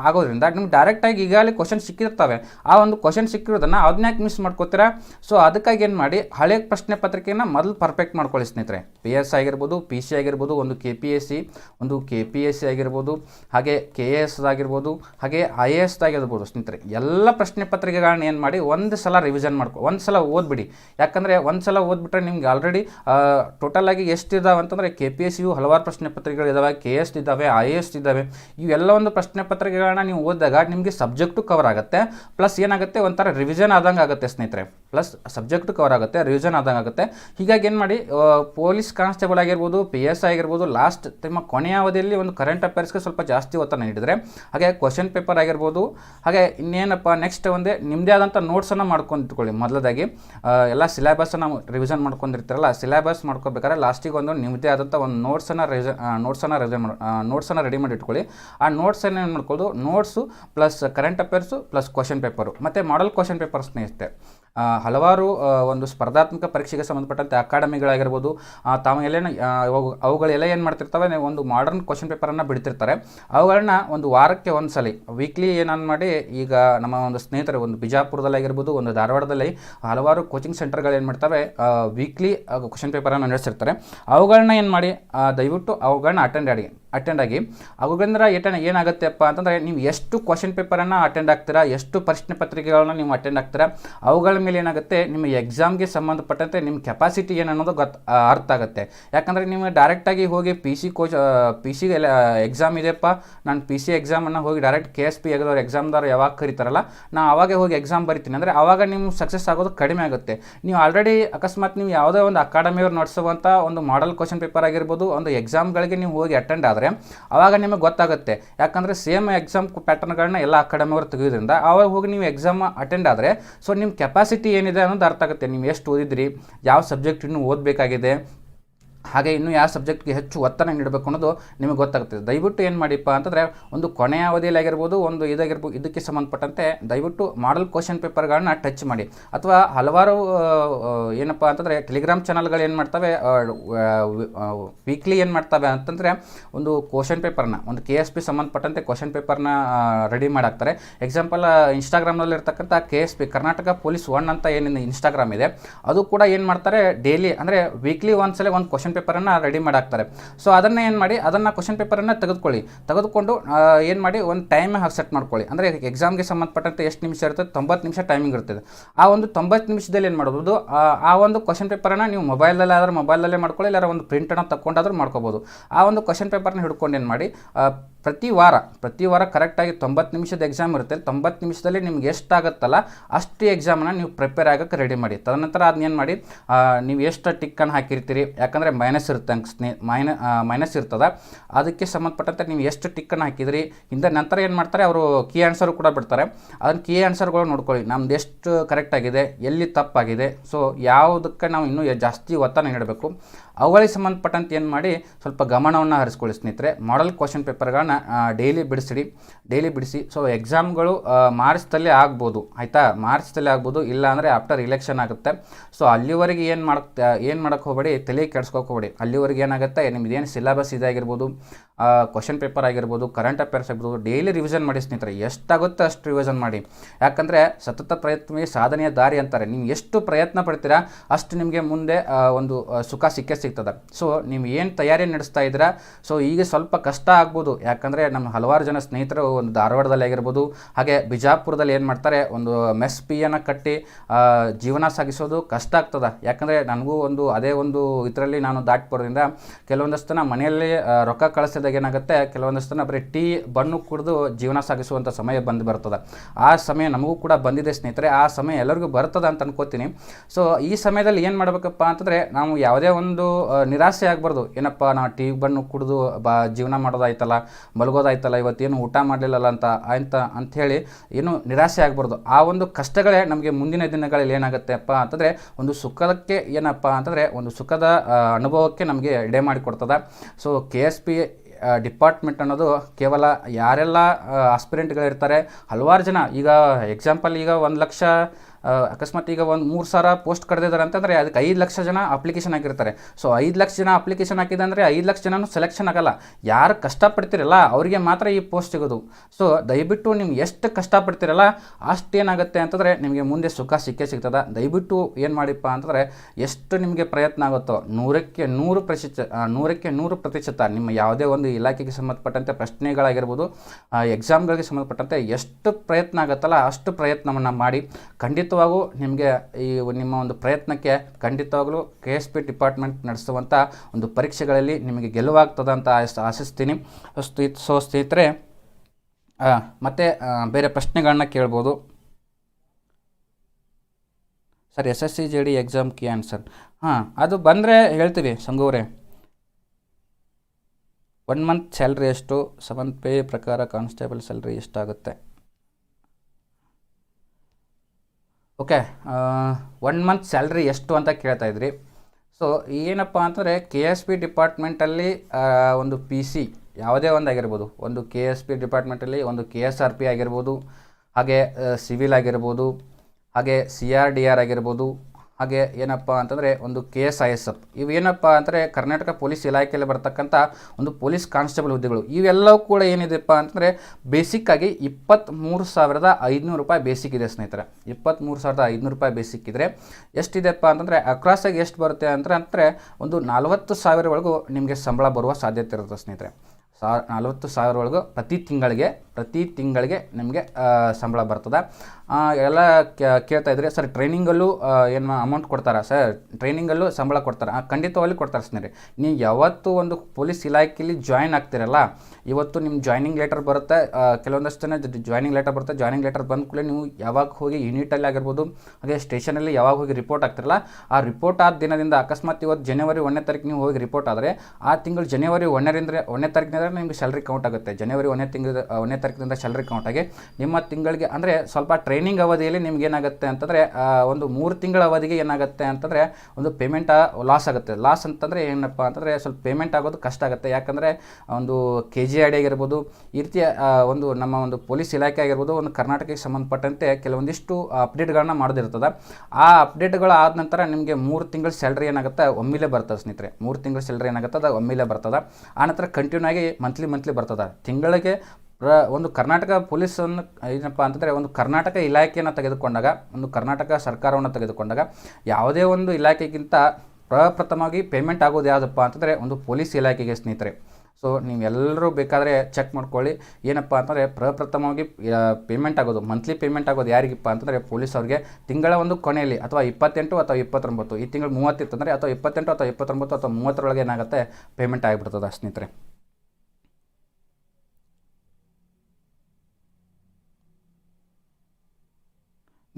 ಆಗೋದ್ರಿಂದ ನಿಮ್ಗೆ ಡೈರೆಕ್ಟಾಗಿ ಈಗಾಗಲೇ ಕ್ವಶನ್ ಸಿಕ್ಕಿರ್ತವೆ. ಆ ಒಂದು ಕ್ವಶನ್ ಸಿಕ್ಕಿರೋದನ್ನು ಅದನ್ನಾಕೆ ಮಿಸ್ ಮಾಡ್ಕೋತೀರಾ? ಸೊ ಅದಕ್ಕಾಗಿ ಏನು ಮಾಡಿ, ಹಳೆ ಪ್ರಶ್ನೆ ಪತ್ರಿಕೆಯನ್ನು ಮೊದಲು ಪರ್ಫೆಕ್ಟ್ ಮಾಡ್ಕೊಳ್ಳಿ ಸ್ನೇಹಿತರೆ. ಪಿ ಎಸ್ ಆಗಿರ್ಬೋದು ಪಿ ಸಿ ಆಗಿರ್ಬೋದು, ಒಂದು ಕೆ ಪಿ ಎಸ್ ಸಿ ಒಂದು ಕೆ ಪಿ ಎಸ್ ಸಿ ಆಗಿರ್ಬೋದು, ಹಾಗೆ ಕೆ ಎ ಎಸ್ ಆಗಿರ್ಬೋದು, ಹಾಗೆ ಐ ಎ ಎಸ್ ಆಗಿರ್ಬೋದು ಸ್ನೇಹಿತರೆ. ಎಲ್ಲ ಪ್ರಶ್ನೆ ಪತ್ರಿಕೆಗಳನ್ನ ಏನು ಮಾಡಿ, ಒಂದು ಸಲ ರಿವಿಷನ್ ಮಾಡ್ಕೊ, ಒಂದು ಸಲ ಓದ್ಬಿಡಿ. ಯಾಕಂದರೆ ಒಂದು ಸಲ ಓದ್ಬಿಟ್ರೆ ನಿಮ್ಗೆ ಆಲ್ರೆಡಿ ಟೋಟಲ್ ಆಗಿ ಎಷ್ಟು ಇದಾವೆ ಅಂತಂದರೆ ಕೆ ಪಿ ಎಸ್ ಸಿಯು ಹಲವಾರು ಪ್ರಶ್ನೆ ಪತ್ರಿಕೆಗಳು ಇದ್ದಾವೆ ಕೆ ಎಸ್ ಇದ್ದಾವೆ ಐ ಎಸ್ ಇದ್ದಾವೆ ಇವೆಲ್ಲ ಒಂದು ಪ್ರಶ್ನೆ ಪತ್ರಿಕೆಗಳನ್ನ ನೀವು ಓದಿದಾಗ ನಿಮಗೆ ಸಬ್ಜೆಕ್ಟು ಕವರ್ ಆಗುತ್ತೆ. ಪ್ಲಸ್ ಏನಾಗುತ್ತೆ ಒಂಥರ ರಿವಿಷನ್ ಆದಂಗೆ ಆಗುತ್ತೆ ಸ್ನೇಹಿತರೆ. ಪ್ಲಸ್ ಸಬ್ಜೆಕ್ಟ್ ಕವರ್ ಆಗುತ್ತೆ ರಿವಿಷನ್ ಆದಂಗೆ ಆಗುತ್ತೆ. ಹೀಗಾಗಿ ಏನು ಮಾಡಿ ಪೊಲೀಸ್ ಕಾನ್ಸ್ಟೇಬಲ್ ಆಗಿರ್ಬೋದು ಪಿ ಎಸ್ ಆಗಿರ್ಬೋದು ಲಾಸ್ಟ್ ತಮ್ಮ ಕೊನೆಯ ಅವಧಿಯಲ್ಲಿ ಒಂದು ಕರೆಂಟ್ ಅಫೇರ್ಸ್ಗೆ ಸ್ವಲ್ಪ ಜಾಸ್ತಿ ಒತ್ತನ್ನು ನೀಡಿದರೆ, ಹಾಗೆ ಕ್ವಶನ್ ಪೇಪರ್ ಆಗಿರ್ಬೋದು, ಹಾಗೆ ಇನ್ನೇನಪ್ಪ ನೆಕ್ಸ್ಟ್ ಒಂದೇ ನಿಮ್ಮದೇ ಆದಂಥ ನೋಟ್ಸನ್ನು ಮಾಡ್ಕೊಂಡಿಟ್ಕೊಳ್ಳಿ. ಮೊದಲದಾಗಿ ಎಲ್ಲ ಸಿಲೆಬಸನ್ನು ರಿವಿಷನ್ ಮಾಡ್ಕೊಂಡಿರ್ತಾರಲ್ಲ ಸಿಲೆಬಸ್ ಮಾಡ್ಕೋಬೇಕಾದ್ರೆ ಲಾಸ್ಟಿಗೆ ಒಂದು ನಿಮ್ಮದೇ ಆದಂಥ ಒಂದು ನೋಟ್ಸನ್ನು ರಿವಿಷ ನೋಟ್ಸನ್ನು ರಿವಿಷನ್ ನೋಟ್ಸನ್ನು ರೆಡಿ ಮಾಡಿ ಇಟ್ಕೊಳ್ಳಿ. ಆ ನೋಟ್ಸನ್ನು ಏನು ಮಾಡ್ಕೊಳ್ಳೋದು notes plus current affairs plus question paper ಮತ್ತು ಮಾಡಲ್ ಕ್ವಶನ್ ಪೇಪರ್ ಸ್ನೇಹಿತರೆ ಹಲವಾರು ಒಂದು ಸ್ಪರ್ಧಾತ್ಮಕ ಪರೀಕ್ಷೆಗೆ ಸಂಬಂಧಪಟ್ಟಂತೆ ಅಕಾಡೆಮಿಗಳಾಗಿರ್ಬೋದು ತಾವು ಎಲ್ಲ ಅವುಗಳೆಲ್ಲ ಏನು ಮಾಡ್ತಿರ್ತವೆ ಒಂದು ಮಾಡರ್ನ್ ಕ್ವಶನ್ ಪೇಪರನ್ನು ಬಿಡ್ತಿರ್ತಾರೆ. ಅವುಗಳನ್ನ ಒಂದು ವಾರಕ್ಕೆ ಒಂದು ಸಲ ವೀಕ್ಲಿ ಏನನ್ನು ಮಾಡಿ, ಈಗ ನಮ್ಮ ಒಂದು ಸ್ನೇಹಿತರು, ಒಂದು ಬಿಜಾಪುರದಲ್ಲಾಗಿರ್ಬೋದು ಒಂದು ಧಾರವಾಡದಲ್ಲಿ ಹಲವಾರು ಕೋಚಿಂಗ್ ಸೆಂಟರ್ಗಳು ಏನು ಮಾಡ್ತವೆ ವೀಕ್ಲಿ ಕ್ವಶನ್ ಪೇಪರನ್ನು ನಡೆಸಿರ್ತಾರೆ ಅವುಗಳನ್ನ ಏನು ಮಾಡಿ ದಯವಿಟ್ಟು ಅವುಗಳನ್ನ ಅಟೆಂಡ್ ಆಗಿ ಅಟೆಂಡ್ ಆಗಿ, ಅವುಗಳಿಂದ ಎಟೆಂಡ್ ಏನಾಗುತ್ತೆಪ್ಪ ಅಂತಂದರೆ, ನೀವು ಎಷ್ಟು ಕ್ವಶನ್ ಪೇಪರನ್ನು ಅಟೆಂಡ್ ಆಗ್ತೀರಾ, ಎಷ್ಟು ಪ್ರಶ್ನೆ ಪತ್ರಿಕೆಗಳನ್ನ ನೀವು ಅಟೆಂಡ್ ಆಗ್ತೀರಾ, ಅವುಗಳ ಮೇಲೆ ಏನಾಗುತ್ತೆ, ನಿಮ್ಮ ಎಕ್ಸಾಮ್ಗೆ ಸಂಬಂಧಪಟ್ಟಂತೆ ನಿಮ್ಮ ಕೆಪಾಸಿಟಿ ಏನು ಅನ್ನೋದು ಗೊತ್ತು ಅರ್ಥ ಆಗುತ್ತೆ. ಯಾಕಂದರೆ ನೀವು ಡೈರೆಕ್ಟಾಗಿ ಹೋಗಿ P C coach P C ಎಲ್ಲ ಎಕ್ಸಾಮ್ ಇದೆಯಪ್ಪ, ನಾನು ಪಿ ಸಿ ಎಕ್ಸಾಮನ್ನು ಹೋಗಿ ಡೈರೆಕ್ಟ್ ಕೆ ಎಸ್ ಪಿ ಆಗಿದವ್ರು ಎಕ್ಸಾಮ್ದವ್ರು ಯಾವಾಗ ಕರೀತಾರಲ್ಲ ನಾನು ಅವಾಗೆ ಹೋಗಿ ಎಕ್ಸಾಮ್ ಬರಿತೀನಿ. ಅಂದರೆ ಆವಾಗ ನಿಮ್ಮ ಸಕ್ಸಸ್ ಆಗೋದು ಕಡಿಮೆ ಆಗುತ್ತೆ. ನೀವು ಆಲ್ರೆಡಿ ಅಕಸ್ಮಾತ್ ನೀವು ಯಾವುದೇ ಒಂದು ಅಕಾಡೆಮಿಯವ್ರು ನಡೆಸುವಂಥ ಒಂದು ಮಾಡಲ್ ಕ್ವಶನ್ ಪೇಪರ್ ಆಗಿರ್ಬೋದು, ಒಂದು ಎಕ್ಸಾಮ್ಗಳಿಗೆ ನೀವು ಹೋಗಿ ಅಟೆಂಡ್ ಆದರೆ ಆವಾಗ ನಿಮಗೆ ಗೊತ್ತಾಗುತ್ತೆ. ಯಾಕಂದರೆ ಸೇಮ್ ಎಕ್ಸಾಮ್ ಪ್ಯಾಟರ್ನ್ಗಳನ್ನ ಎಲ್ಲ ಅಕಾಡೆಮಿಯವರು ತೆಗೆಯೋದ್ರಿಂದ ಆವಾಗ ಹೋಗಿ ನೀವು ಎಕ್ಸಾಮ್ ಅಟೆಂಡ್ ಆದರೆ ಸೊ ನಿಮ್ಮ ಕೆಪಾಸಿಟಿ ಏನಿದೆ ಅನ್ನೋದು ಅರ್ಥ ಆಗುತ್ತೆ. ನೀವು ಎಷ್ಟು ಓದಿದ್ರಿ ಯಾವ ಸಬ್ಜೆಕ್ಟ್ ಇನ್ನೂ ಓದಬೇಕಾಗಿದೆ ಹಾಗೆ ಇನ್ನೂ ಯಾವ ಸಬ್ಜೆಕ್ಟ್ಗೆ ಹೆಚ್ಚು ಒತ್ತನ್ನು ನೀಡಬೇಕು ಅನ್ನೋದು ನಿಮಗೆ ಗೊತ್ತಾಗ್ತದೆ. ದಯವಿಟ್ಟು ಏನು ಮಾಡಿಪ್ಪ ಅಂತಂದರೆ ಒಂದು ಕೊನೆಯ ಅವಧಿಯಲ್ಲಿ ಆಗಿರ್ಬೋದು, ಒಂದು ಇದಾಗಿರ್ಬೋದು ಇದಕ್ಕೆ ಸಂಬಂಧಪಟ್ಟಂತೆ ದಯವಿಟ್ಟು ಮಾಡಲ್ ಕ್ವಶನ್ ಪೇಪರ್ಗಳನ್ನ ಟಚ್ ಮಾಡಿ. ಅಥವಾ ಹಲವಾರು ಏನಪ್ಪ ಅಂತಂದರೆ ಟೆಲಿಗ್ರಾಮ್ ಚಾನಲ್ಗಳು ಏನು ಮಾಡ್ತವೆ ವೀಕ್ಲಿ ಏನು ಮಾಡ್ತವೆ ಅಂತಂದರೆ ಒಂದು ಕ್ವಶನ್ ಪೇಪರ್ನ ಒಂದು ಕೆ ಎಸ್ ಪಿ ಸಂಬಂಧಪಟ್ಟಂತೆ ಕ್ವಶನ್ ಪೇಪರ್ನ ರೆಡಿ ಮಾಡಾಕ್ತಾರೆ. ಎಕ್ಸಾಂಪಲ್ ಇನ್ಸ್ಟಾಗ್ರಾಮ್ನಲ್ಲಿ ಇರ್ತಕ್ಕಂಥ K S P Karnataka police one ಅಂತ ಏನಿನ ಇನ್ಸ್ಟಾಗ್ರಾಮ್ ಇದೆ. ಅದು ಕೂಡ ಏನು ಮಾಡ್ತಾರೆ ಡೈಲಿ ಅಂದರೆ ವೀಕ್ಲಿ ಒಂದ್ಸಲ ಒಂದು ಕ್ವಶನ್ ಪೇಪರನ್ನು ರೆಡಿ ಮಾಡಾಕ್ತಾರೆ. ಸೊ ಅದನ್ನು ಏನು ಮಾಡಿ, ಅದನ್ನು ಕ್ವಶನ್ ಪೇಪರನ್ನು ತೆಗೆದುಕೊಳ್ಳಿ. ತೆಗೆದುಕೊಂಡು ಏನು ಮಾಡಿ, ಒಂದು ಟೈಮ್ ಸೆಟ್ ಮಾಡ್ಕೊಳ್ಳಿ. ಅಂದರೆ ಎಕ್ಸಾಮ್ಗೆ ಸಂಬಂಧಪಟ್ಟಂತೆ ಎಷ್ಟು ನಿಮಿಷ ಇರ್ತದೆ ತೊಂಬತ್ತು ನಿಮಿಷ ಟೈಮಿಂಗ್ ಇರ್ತದೆ. ಆ ಒಂದು ತೊಂಬತ್ತು ನಿಮಿಷದಲ್ಲಿ ಏನು ಮಾಡ್ಬೋದು? ಆ ಒಂದು ಕ್ವಶನ್ ಪೇಪರನ್ನು ನೀವು ಮೊಬೈಲಲ್ಲಿ ಆದ್ರೆ ಮೊಬೈಲಲ್ಲೇ ಮಾಡ್ಕೊಳ್ಳಿ ಇಲ್ಲ ಒಂದು ಪ್ರಿಂಟನ್ನು ತಗೊಂಡಾದ್ರೂ ಮಾಡ್ಕೋಬೋದು. ಆ ಒಂದು ಕ್ವಶನ್ ಪೇಪರ್ನ ಹಿಡ್ಕೊಂಡು ಏನು ಮಾಡಿ ಪ್ರತಿ ವಾರ ಪ್ರತಿ ವಾರ ಕರೆಕ್ಟಾಗಿ ತೊಂಬತ್ತು ನಿಮಿಷದ ಎಕ್ಸಾಮ್ ಇರುತ್ತೆ. ತೊಂಬತ್ತು ನಿಮಿಷದಲ್ಲಿ ನಿಮ್ಗೆ ಎಷ್ಟಾಗುತ್ತಲ್ಲ, ಅಷ್ಟು ಎಕ್ಸಾಮನ್ನ ನೀವು ಪ್ರಿಪೇರ್ ಆಗೋಕ್ಕೆ ರೆಡಿ ಮಾಡಿ. ತದನಂತರ ಅದನ್ನ ಏನು ಮಾಡಿ ನೀವು ಎಷ್ಟು ಟಿಕ್ಕನ್ನು ಹಾಕಿರ್ತೀರಿ, ಯಾಕಂದರೆ ಮೈನಸ್ ಇರುತ್ತೆ ಸ್ನೇ ಮೈನ ಮೈನಸ್ ಇರ್ತದೆ. ಅದಕ್ಕೆ ಸಂಬಂಧಪಟ್ಟಂತೆ ನೀವು ಎಷ್ಟು ಟಿಕ್ಕನ್ನು ಹಾಕಿದ್ರಿ ಇಂದ ನಂತರ ಏನು ಮಾಡ್ತಾರೆ, ಅವರು ಕೀ ಆನ್ಸರ್ ಕೂಡ ಬಿಡ್ತಾರೆ. ಅದನ್ನು ಕೀ ಆನ್ಸರ್ಗಳು ನೋಡ್ಕೊಳ್ಳಿ. ನಮ್ದು ಎಷ್ಟು ಕರೆಕ್ಟ್ ಆಗಿದೆ, ಎಲ್ಲಿ ತಪ್ಪಾಗಿದೆ ಸೊ ಯಾವುದಕ್ಕೆ ನಾವು ಇನ್ನೂ ಜಾಸ್ತಿ ಒತ್ತನ್ನು ನೀಡಬೇಕು. ಅವುಗಳಿಗೆ ಸಂಬಂಧಪಟ್ಟಂತೆ ಏನು ಮಾಡಿ ಸ್ವಲ್ಪ ಗಮನವನ್ನು ಹರಿಸ್ಕೊಳ್ಳಿ ಸ್ನೇಹಿತರೆ. ಮಾಡಲ್ ಕ್ವಶನ್ ಪೇಪರ್ಗಳನ್ನ ಡೈಲಿ ಬಿಡಿಸಿಡಿ. ಡೈಲಿ ಬಿಡಿಸಿ. ಸೊ ಎಕ್ಸಾಮ್ಗಳು ಮಾರ್ಚ್ದಲ್ಲೇ ಆಗ್ಬೋದು. ಆಯಿತಾ? ಮಾರ್ಚ್ದಲ್ಲೇ ಆಗ್ಬೋದು. ಇಲ್ಲ ಅಂದರೆ ಆಫ್ಟರ್ ಇಲೆಕ್ಷನ್ ಆಗುತ್ತೆ. ಸೊ ಅಲ್ಲಿವರೆಗೆ ಏನು ಮಾಡಕ್ ಏನು ಮಾಡೋಕ್ಕೆ ಹೋಗಬೇಡಿ? ತಲೆ ಕೆಡ್ಸ್ಕೊಕ್ ಹೋಗಬೇಡಿ. ಅಲ್ಲಿವರೆಗೆ ಏನಾಗುತ್ತೆ? ನಿಮ್ದು ಏನು ಸಿಲೆಬಸ್ ಇದಾಗಿರ್ಬೋದು ಕ್ವಶನ್ ಪೇಪರ್ ಆಗಿರ್ಬೋದು ಕರೆಂಟ್ ಅಫೇರ್ಸ್ ಆಗಿರ್ಬೋದು ಡೈಲಿ ರಿವಿಷನ್ ಮಾಡಿ ಸ್ನೇಹಿತರೆ. ಎಷ್ಟಾಗುತ್ತೆ ಅಷ್ಟು ರಿವಿಷನ್ ಮಾಡಿ. ಯಾಕಂದರೆ ಸತತ ಪ್ರಯತ್ನವೇ ಸಾಧನೆಯ ದಾರಿ ಅಂತಾರೆ. ನೀವು ಎಷ್ಟು ಪ್ರಯತ್ನ ಪಡ್ತೀರಾ, ಅಷ್ಟು ನಿಮಗೆ ಮುಂದೆ ಒಂದು ಸುಖ ಸಿಕ್ಕೇ ಸಿಗ್ತದೆ. ಸೊ ನೀವು ಏನು ತಯಾರಿ ನಡೆಸ್ತಾ ಇದ್ದೀರಾ? ಸೊ ಈಗ ಸ್ವಲ್ಪ ಕಷ್ಟ ಆಗ್ಬೋದು. ಯಾಕಂದರೆ ನಮ್ಮ ಹಲವಾರು ಜನ ಸ್ನೇಹಿತರು ಒಂದು ಧಾರವಾಡದಲ್ಲಿ ಆಗಿರ್ಬೋದು, ಹಾಗೆ ಬಿಜಾಪುರದಲ್ಲಿ ಏನು ಮಾಡ್ತಾರೆ, ಒಂದು ಮೆಸ್ ಪಿಯನ್ನು ಕಟ್ಟಿ ಜೀವನ ಸಾಗಿಸೋದು ಕಷ್ಟ ಆಗ್ತದೆ. ಯಾಕಂದರೆ ನನಗೂ ಒಂದು, ಅದೇ ಒಂದು ಇದರಲ್ಲಿ ನಾನು ದಾಟಿ ಬರೋದ್ರಿಂದ ಕೆಲವೊಂದಷ್ಟು ಜನ ಮನೆಯಲ್ಲಿ ರೊಕ್ಕ ಕಳಿಸಿದಾಗ ಏನಾಗುತ್ತೆ, ಕೆಲವೊಂದಷ್ಟು ಜನ ಬರೀ ಟೀ, ಬಣ್ಣು ಕುಡಿದು ಜೀವನ ಸಾಗಿಸುವಂಥ ಸಮಯ ಬಂದು ಬರ್ತದೆ. ಆ ಸಮಯ ನಮಗೂ ಕೂಡ ಬಂದಿದೆ ಸ್ನೇಹಿತರೆ. ಆ ಸಮಯ ಎಲ್ಲರಿಗೂ ಬರ್ತದೆ ಅಂತ ಅನ್ಕೋತೀನಿ. ಸೊ ಈ ಸಮಯದಲ್ಲಿ ಏನು ಮಾಡಬೇಕಪ್ಪ ಅಂತಂದರೆ, ನಾವು ಯಾವುದೇ ಒಂದು ನಿರಾಸೆ ಆಗಬಾರ್ದು. ಏನಪ್ಪ ನಾವು ವಿ ಬಣ್ಣ ಕುಡಿದು ಬಾ, ಜೀವನ ಮಾಡೋದಾಯ್ತಲ್ಲ, ಮಲಗೋದಾಯ್ತಲ್ಲ, ಇವತ್ತೇನು ಊಟ ಮಾಡಲಿಲ್ಲಲ್ಲ ಅಂತ ಅಂತ ಅಂಥೇಳಿ ಏನು ನಿರಾಸೆ ಆಗಬಾರ್ದು. ಆ ಒಂದು ಕಷ್ಟಗಳೇ ನಮಗೆ ಮುಂದಿನ ದಿನಗಳಲ್ಲಿ ಏನಾಗುತ್ತೆಪ್ಪ ಅಂತಂದರೆ, ಒಂದು ಸುಖಕ್ಕೆ ಏನಪ್ಪ ಅಂತಂದರೆ, ಒಂದು ಸುಖದ ಅನುಭವಕ್ಕೆ ನಮಗೆ ಎಡೆ ಮಾಡಿಕೊಡ್ತದೆ. So K S P department ಅನ್ನೋದು ಕೇವಲ ಯಾರೆಲ್ಲ ಆಸ್ಪಿರೆಂಟ್ಗಳಿರ್ತಾರೆ ಹಲವಾರು ಜನ. ಈಗ ಎಕ್ಸಾಂಪಲ್ ಈಗ ಒಂದು ಲಕ್ಷ ಅಕಸ್ಮಾತ್ ಈಗ ಒಂದು ಮೂರು ಸಾವಿರ ಪೋಸ್ಟ್ ಕರೆದಿದ್ದಾರೆ ಅಂತಂದರೆ ಅದಕ್ಕೆ ಐದು ಲಕ್ಷ ಜನ ಅಪ್ಲಿಕೇಶನ್ ಹಾಕಿರ್ತಾರೆ. ಸೊ ಐದು ಲಕ್ಷ ಜನ ಅಪ್ಲಿಕೇಶನ್ ಹಾಕಿದೆ ಅಂದರೆ ಐದು ಲಕ್ಷ ಜನನೂ ಸೆಲೆಕ್ಷನ್ ಆಗಲ್ಲ. ಯಾರು ಕಷ್ಟಪಡ್ತಿರಲ್ಲ, ಅವರಿಗೆ ಮಾತ್ರ ಈ ಪೋಸ್ಟ್ ಸಿಗೋದು. ಸೊ ದಯವಿಟ್ಟು ನೀವು ಎಷ್ಟು ಕಷ್ಟಪಡ್ತಿರಲ್ಲ ಅಷ್ಟು ಏನಾಗುತ್ತೆ ಅಂತಂದರೆ ನಿಮಗೆ ಮುಂದೆ ಸುಖ ಸಿಕ್ಕೇ ಸಿಗ್ತದೆ. ದಯವಿಟ್ಟು ಏನು ಮಾಡಿಪ್ಪ ಅಂತಂದರೆ ಎಷ್ಟು ನಿಮಗೆ ಪ್ರಯತ್ನ ಆಗುತ್ತೋ, ನೂರಕ್ಕೆ ನೂರು ಪ್ರತಿಶತ ನೂರಕ್ಕೆ ನೂರು ಪ್ರತಿಶತ ನಿಮ್ಮ ಯಾವುದೇ ಒಂದು ಇಲಾಖೆಗೆ ಸಂಬಂಧಪಟ್ಟಂತೆ ಪ್ರಶ್ನೆಗಳಾಗಿರ್ಬೋದು ಎಕ್ಸಾಮ್ಗಳಿಗೆ ಸಂಬಂಧಪಟ್ಟಂತೆ ಎಷ್ಟು ಪ್ರಯತ್ನ ಆಗುತ್ತಲ್ಲ ಅಷ್ಟು ಪ್ರಯತ್ನವನ್ನು ಮಾಡಿ ಖಂಡಿತವಾಗೂ ನಿಮಗೆ ಈ ನಿಮ್ಮ ಒಂದು ಪ್ರಯತ್ನಕ್ಕೆ ಖಂಡಿತವಾಗಲೂ ಕೆ ಎಸ್ ಪಿ ಡಿಪಾರ್ಟ್ಮೆಂಟ್ ನಡೆಸುವಂಥ ಒಂದು ಪರೀಕ್ಷೆಗಳಲ್ಲಿ ನಿಮಗೆ ಗೆಲುವಾಗ್ತದೆ ಅಂತ ಆಶಿಸ್ತೀನಿ. ಸ್ನೇಹಿತ ಸೊ ಸ್ನೇಹಿತರೆ ಮತ್ತೆ ಬೇರೆ ಪ್ರಶ್ನೆಗಳನ್ನ ಕೇಳ್ಬೋದು. Sir S S C J D exam key answer ಹಾಂ, ಅದು ಬಂದರೆ ಹೇಳ್ತೀವಿ, ಸಂಗೂರೆ. ಒನ್ ಮಂತ್ ಸ್ಯಾಲ್ರಿ ಎಷ್ಟು? ಸೆವೆಂತ್ ಪೇ ಪ್ರಕಾರ ಕಾನ್ಸ್ಟೇಬಲ್ ಸ್ಯಾಲ್ರಿ ಎಷ್ಟಾಗುತ್ತೆ? ಓಕೆ ಒನ್ ಮಂತ್ ಸ್ಯಾಲ್ರಿ ಎಷ್ಟು ಅಂತ ಕೇಳ್ತಾ ಇದ್ರಿ. ಸೊ ಏನಪ್ಪ ಅಂತಂದರೆ ಕೆ ಎಸ್ ಪಿ ಡಿಪಾರ್ಟ್ಮೆಂಟಲ್ಲಿ ಒಂದು ಪಿ ಸಿ ಯಾವುದೇ ಒಂದು ಆಗಿರ್ಬೋದು, ಒಂದು ಕೆ ಎಸ್ ಪಿ ಡಿಪಾರ್ಟ್ಮೆಂಟಲ್ಲಿ ಒಂದು ಕೆ ಎಸ್ ಆರ್ ಪಿ ಆಗಿರ್ಬೋದು, ಹಾಗೆ ಸಿವಿಲ್ ಆಗಿರ್ಬೋದು, ಹಾಗೆ ಸಿ ಆರ್ ಡಿ ಆರ್ ಆಗಿರ್ಬೋದು ಹಾಗೆ ಏನಪ್ಪ ಅಂತಂದರೆ ಒಂದು K S I S F ಇವೇನಪ್ಪ ಅಂದರೆ ಕರ್ನಾಟಕ ಪೊಲೀಸ್ ಇಲಾಖೆಯಲ್ಲಿ ಬರ್ತಕ್ಕಂಥ ಒಂದು ಪೊಲೀಸ್ ಕಾನ್ಸ್ಟೇಬಲ್ ಹುದ್ದೆಗಳು. ಇವೆಲ್ಲವೂ ಕೂಡ ಏನಿದೆಪ್ಪ ಅಂತಂದರೆ ಬೇಸಿಕ್ಕಾಗಿ ಇಪ್ಪತ್ತ್ಮೂರು ಸಾವಿರದ ಐದುನೂರು ರೂಪಾಯಿ ಬೇಸಿಕ್ ಇದೆ ಸ್ನೇಹಿತರೆ. ಇಪ್ಪತ್ತ್ಮೂರು ಸಾವಿರದ ಐದುನೂರು ರೂಪಾಯಿ ಬೇಸಿಕ್ ಇದ್ದರೆ ಎಷ್ಟಿದೆಪ್ಪ ಅಂತಂದರೆ ಅಕ್ರಾಸಾಗಿ ಎಷ್ಟು ಬರುತ್ತೆ ಅಂತ ಅಂದರೆ ಒಂದು ನಲವತ್ತು ಸಾವಿರವರೆಗೂ ನಿಮಗೆ ಸಂಬಳ ಬರುವ ಸಾಧ್ಯತೆ ಇರುತ್ತೆ ಸ್ನೇಹಿತರೆ. ಸಾ ನಲವತ್ತು ಸಾವಿರ ಒಳಗೂ ಪ್ರತಿ ತಿಂಗಳಿಗೆ ಪ್ರತಿ ತಿಂಗಳಿಗೆ ನಿಮಗೆ ಸಂಬಳ ಬರ್ತದೆ. ಎಲ್ಲ ಕೇಳ್ತಾ ಇದ್ರೆ ಸರ್ ಟ್ರೈನಿಂಗಲ್ಲೂ ಏನು ಅಮೌಂಟ್ ಕೊಡ್ತಾರಾ ಸರ್? ಟ್ರೈನಿಂಗಲ್ಲೂ ಸಂಬಳ ಕೊಡ್ತಾರೆ? ಖಂಡಿತವಾಗಿ ಕೊಡ್ತಾರೆ ಸ್ನೇಹಿತರೆ. ನೀವು ಯಾವತ್ತು ಒಂದು ಪೊಲೀಸ್ ಇಲಾಖೆಯಲ್ಲಿ ಜಾಯ್ನ್ ಆಗ್ತಿರಲ್ಲ, ಇವತ್ತು ನಿಮ್ಮ ಜಾಯ್ನಿಂಗ್ ಲೆಟರ್ ಬರುತ್ತೆ ಕೆಲವೊಂದಷ್ಟು ಜನ ಜಾಯ್ನಿಂಗ್ ಲೆಟರ್ ಬರುತ್ತೆ, ಜಾಯ್ನಿಂಗ್ ಲೆಟರ್ ಬಂದ ಕೂಡಲೇ ನೀವು ಯಾವಾಗ ಹೋಗಿ ಯೂನಿಟಲ್ಲಿ ಆಗಿರ್ಬೋದು ಹಾಗೆ ಸ್ಟೇಷನಲ್ಲಿ ಯಾವಾಗ ಹೋಗಿ ರಿಪೋರ್ಟ್ ಆಗ್ತಿರಲ್ಲ, ಆ ರಿಪೋರ್ಟ್ ಆದ ದಿನದಿಂದ ಅಕಸ್ಮಾತ್ ಇವತ್ತು ಜನವರಿ ಒಂದನೇ ತಾರೀಕು ನೀವು ಹೋಗಿ ರಿಪೋರ್ಟ್ ಆದರೆ, ಆ ತಿಂಗಳು ಜನವರಿ ಒಂದರಿಂದ, ಒಂದನೇ ತಾರೀಕಿನಿಂದ ಅಂತಂದರೆ ನಿಮಗೆ ಸ್ಯಾಲ್ರಿ ಕೌಂಟ್ ಆಗುತ್ತೆ. ಜನವರಿ ಒಂದನೇ ತಿಂಗಳ ಒಂದನೇ ತಾರೀಕಿನಿಂದ ಸ್ಯಾಲ್ರಿ ಕೌಂಟ್ ಆಗಿ ನಿಮ್ಮ ತಿಂಗಳಿಗೆ, ಅಂದರೆ ಸ್ವಲ್ಪ ಟ್ರೈನಿಂಗ್ ಅವಧಿಯಲ್ಲಿ ನಿಮ್ಗೆ ಏನಾಗುತ್ತೆ ಅಂತಂದರೆ ಒಂದು ಮೂರು ತಿಂಗಳ ಅವಧಿಗೆ ಏನಾಗುತ್ತೆ ಅಂತಂದರೆ, ಒಂದು ಪೇಮೆಂಟ್ ಲಾಸ್ ಆಗುತ್ತೆ. ಲಾಸ್ ಅಂತಂದರೆ ಏನಪ್ಪ ಅಂತಂದರೆ ಸ್ವಲ್ಪ ಪೇಮೆಂಟ್ ಆಗೋದು ಕಷ್ಟ ಆಗುತ್ತೆ. ಯಾಕಂದರೆ ಒಂದು ಕೆ ಜಿ ಐ ಆಗಿರ್ಬೋದು, ಈ ರೀತಿಯ ಒಂದು ನಮ್ಮ ಒಂದು ಪೊಲೀಸ್ ಇಲಾಖೆ ಆಗಿರ್ಬೋದು, ಒಂದು ಕರ್ನಾಟಕಕ್ಕೆ ಸಂಬಂಧಪಟ್ಟಂತೆ ಕೆಲವೊಂದಿಷ್ಟು ಅಪ್ಡೇಟ್ಗಳನ್ನ ಮಾಡೋದಿರ್ತದೆ. ಆ ಅಪ್ಡೇಟ್ಗಳು ಆದ ನಂತರ ನಿಮಗೆ ಮೂರು ತಿಂಗಳ ಸ್ಯಾಲ್ರಿ ಏನಾಗುತ್ತೆ, ಒಮ್ಮಿಲೆ ಬರ್ತದೆ ಸ್ನೇಹಿತರೆ. ಮೂರು ತಿಂಗಳ ಸ್ಯಾಲ್ರಿ ಏನಾಗುತ್ತೆ ಅದು ಒಮ್ಮಿಲೆ ಬರ್ತದೆ. ಆ ನಂತರ ಕಂಟಿನ್ಯೂ ಆಗಿ ಮಂತ್ಲಿ ಮಂತ್ಲಿ ಬರ್ತದೆ. ತಿಂಗಳಿಗೆ ಪ್ರ, ಒಂದು ಕರ್ನಾಟಕ ಪೊಲೀಸನ್ನು, ಏನಪ್ಪ ಅಂತಂದರೆ ಒಂದು ಕರ್ನಾಟಕ ಇಲಾಖೆಯನ್ನು ತೆಗೆದುಕೊಂಡಾಗ, ಒಂದು ಕರ್ನಾಟಕ ಸರ್ಕಾರವನ್ನು ತೆಗೆದುಕೊಂಡಾಗ ಯಾವುದೇ ಒಂದು ಇಲಾಖೆಗಿಂತ ಪ್ರಪ್ರಥಮವಾಗಿ ಪೇಮೆಂಟ್ ಆಗೋದು ಯಾವುದಪ್ಪ ಅಂತಂದರೆ ಒಂದು ಪೊಲೀಸ್ ಇಲಾಖೆಗೆ ಸ್ನೇಹಿತರೆ. ಸೊ ನೀವೆಲ್ಲರೂ ಬೇಕಾದರೆ ಚೆಕ್ ಮಾಡ್ಕೊಳ್ಳಿ. ಏನಪ್ಪ ಅಂತಂದರೆ ಪ್ರಪ್ರಥಮವಾಗಿ ಪೇಮೆಂಟ್ ಆಗೋದು ಮಂತ್ಲಿ ಪೇಮೆಂಟ್ ಆಗೋದು ಯಾರಿಗಪ್ಪ ಅಂತಂದರೆ ಪೊಲೀಸ್ ಅವ್ರಿಗೆ ತಿಂಗಳ ಒಂದು ಕೊನೆಯಲ್ಲಿ ಅಥವಾ ಇಪ್ಪತ್ತೆಂಟು ಅಥವಾ ಇಪ್ಪತ್ತೊಂಬತ್ತು. ಈ ತಿಂಗಳು ಮೂವತ್ತಿತ್ತಂದರೆ ಅಥವಾ ಇಪ್ಪತ್ತೆಂಟು ಅಥವಾ ಇಪ್ಪತ್ತೊಂಬತ್ತು ಅಥವಾ ಮೂವತ್ತರೊಳಗೆ ಏನಾಗುತ್ತೆ ಪೇಮೆಂಟ್ ಆಗಿಬಿಡ್ತದೆ ಸ್ನೇಹಿತರೆ.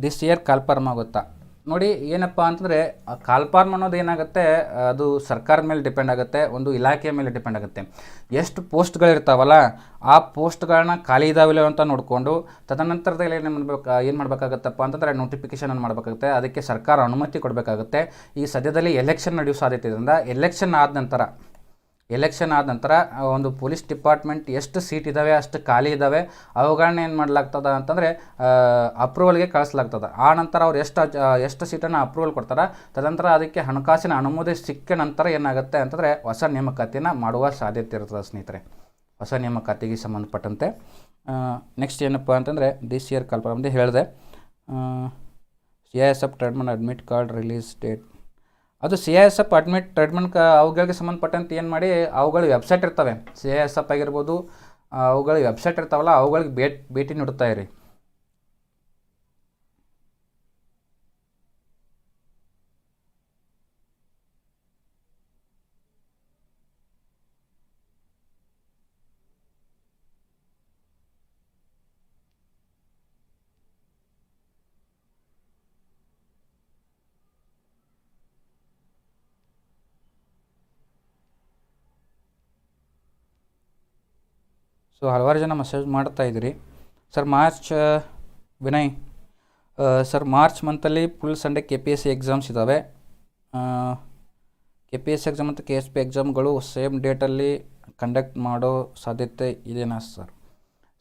ದಿಸ್ ಇಯರ್ ಕಾಲ್ಫಾರ್ಮ್ ಆಗುತ್ತಾ? ನೋಡಿ, ಏನಪ್ಪ ಅಂತಂದರೆ ಕಾಲ್ಫಾರ್ಮ್ ಅನ್ನೋದು ಏನಾಗುತ್ತೆ, ಅದು ಸರ್ಕಾರದ ಮೇಲೆ ಡಿಪೆಂಡ್ ಆಗುತ್ತೆ, ಒಂದು ಇಲಾಖೆಯ ಮೇಲೆ ಡಿಪೆಂಡ್ ಆಗುತ್ತೆ. ಎಷ್ಟು ಪೋಸ್ಟ್ಗಳಿರ್ತಾವಲ್ಲ, ಆ ಪೋಸ್ಟ್ಗಳನ್ನ ಖಾಲಿ ಇದಾವಿಲ್ಲ ಅಂತ ನೋಡಿಕೊಂಡು, ತದನಂತರದಲ್ಲಿ ಏನು ಮಾಡ್ಬೇಕು, ಏನು ಮಾಡಬೇಕಾಗತ್ತಪ್ಪ ಅಂತಂದರೆ ನೋಟಿಫಿಕೇಷನ್ ಮಾಡಬೇಕಾಗುತ್ತೆ, ಅದಕ್ಕೆ ಸರ್ಕಾರ ಅನುಮತಿ ಕೊಡಬೇಕಾಗುತ್ತೆ. ಈ ಸದ್ಯದಲ್ಲಿ ಎಲೆಕ್ಷನ್ ನಡೆಯುವ ಸಾಧ್ಯತೆ ಇದರಿಂದ ಎಲೆಕ್ಷನ್ ಆದ ನಂತರ ಎಲೆಕ್ಷನ್ ಆದ ನಂತರ ಒಂದು ಪೊಲೀಸ್ ಡಿಪಾರ್ಟ್ಮೆಂಟ್ ಎಷ್ಟು ಸೀಟ್ ಇದ್ದಾವೆ ಅಷ್ಟು ಖಾಲಿ ಇದ್ದಾವೆ ಅವುಗಳನ್ನ ಏನು ಮಾಡಲಾಗ್ತದ ಅಂತಂದರೆ ಅಪ್ರೂವಲ್ಗೆ ಕಳಿಸ್ಲಾಗ್ತದೆ. ಆ ನಂತರ ಅವ್ರು ಎಷ್ಟು ಎಷ್ಟು ಸೀಟನ್ನು ಅಪ್ರೂವಲ್ ಕೊಡ್ತಾರೆ, ತದನಂತರ ಅದಕ್ಕೆ ಹಣಕಾಸಿನ ಅನುಮೋದನೆ ಸಿಕ್ಕ ನಂತರ ಏನಾಗುತ್ತೆ ಅಂತಂದರೆ, ಹೊಸ ನೇಮಕಾತಿನ ಮಾಡುವ ಸಾಧ್ಯತೆ ಇರ್ತದೆ ಸ್ನೇಹಿತರೆ. ಹೊಸ ನೇಮಕಾತಿಗೆ ಸಂಬಂಧಪಟ್ಟಂತೆ. ನೆಕ್ಸ್ಟ್ ಏನಪ್ಪ ಅಂತಂದರೆ ದಿಸ್ ಇಯರ್ ಕಲ್ಪ ಅಂತ ಹೇಳಿದೆ C I S F treatment admit card release date ಅದು C I S F admit treatment ಅವುಗಳಿಗೆ ಸಂಬಂಧಪಟ್ಟಂತೆ ಏನು ಮಾಡಿ ಅವುಗಳ ವೆಬ್ಸೈಟ್ ಇರ್ತವೆ. ಸಿ ಐ ಎಸ್ ಎಫ್ ಆಗಿರ್ಬೋದು ಅವುಗಳ ವೆಬ್ಸೈಟ್ ಇರ್ತಾವಲ್ಲ, ಅವುಗಳಿಗೆ ಭೇಟಿ ಭೇಟಿ ನೀಡುತ್ತಾ ಇರಿ. ಸೊ ಹಲವಾರು ಜನ ಮೆಸೇಜ್ ಮಾಡ್ತಾ ಇದ್ದೀರಿ. Sir March Vinay sir March ಮಂತಲ್ಲಿ full Sunday K P S C exams ಇದ್ದಾವೆ K P S C exam ಮತ್ತು ಕೆ ಎಸ್ ಪಿ ಎಕ್ಸಾಮ್ಗಳು ಸೇಮ್ ಡೇಟಲ್ಲಿ ಕಂಡಕ್ಟ್ ಮಾಡೋ ಸಾಧ್ಯತೆ ಇದೆನಾ ಸರ್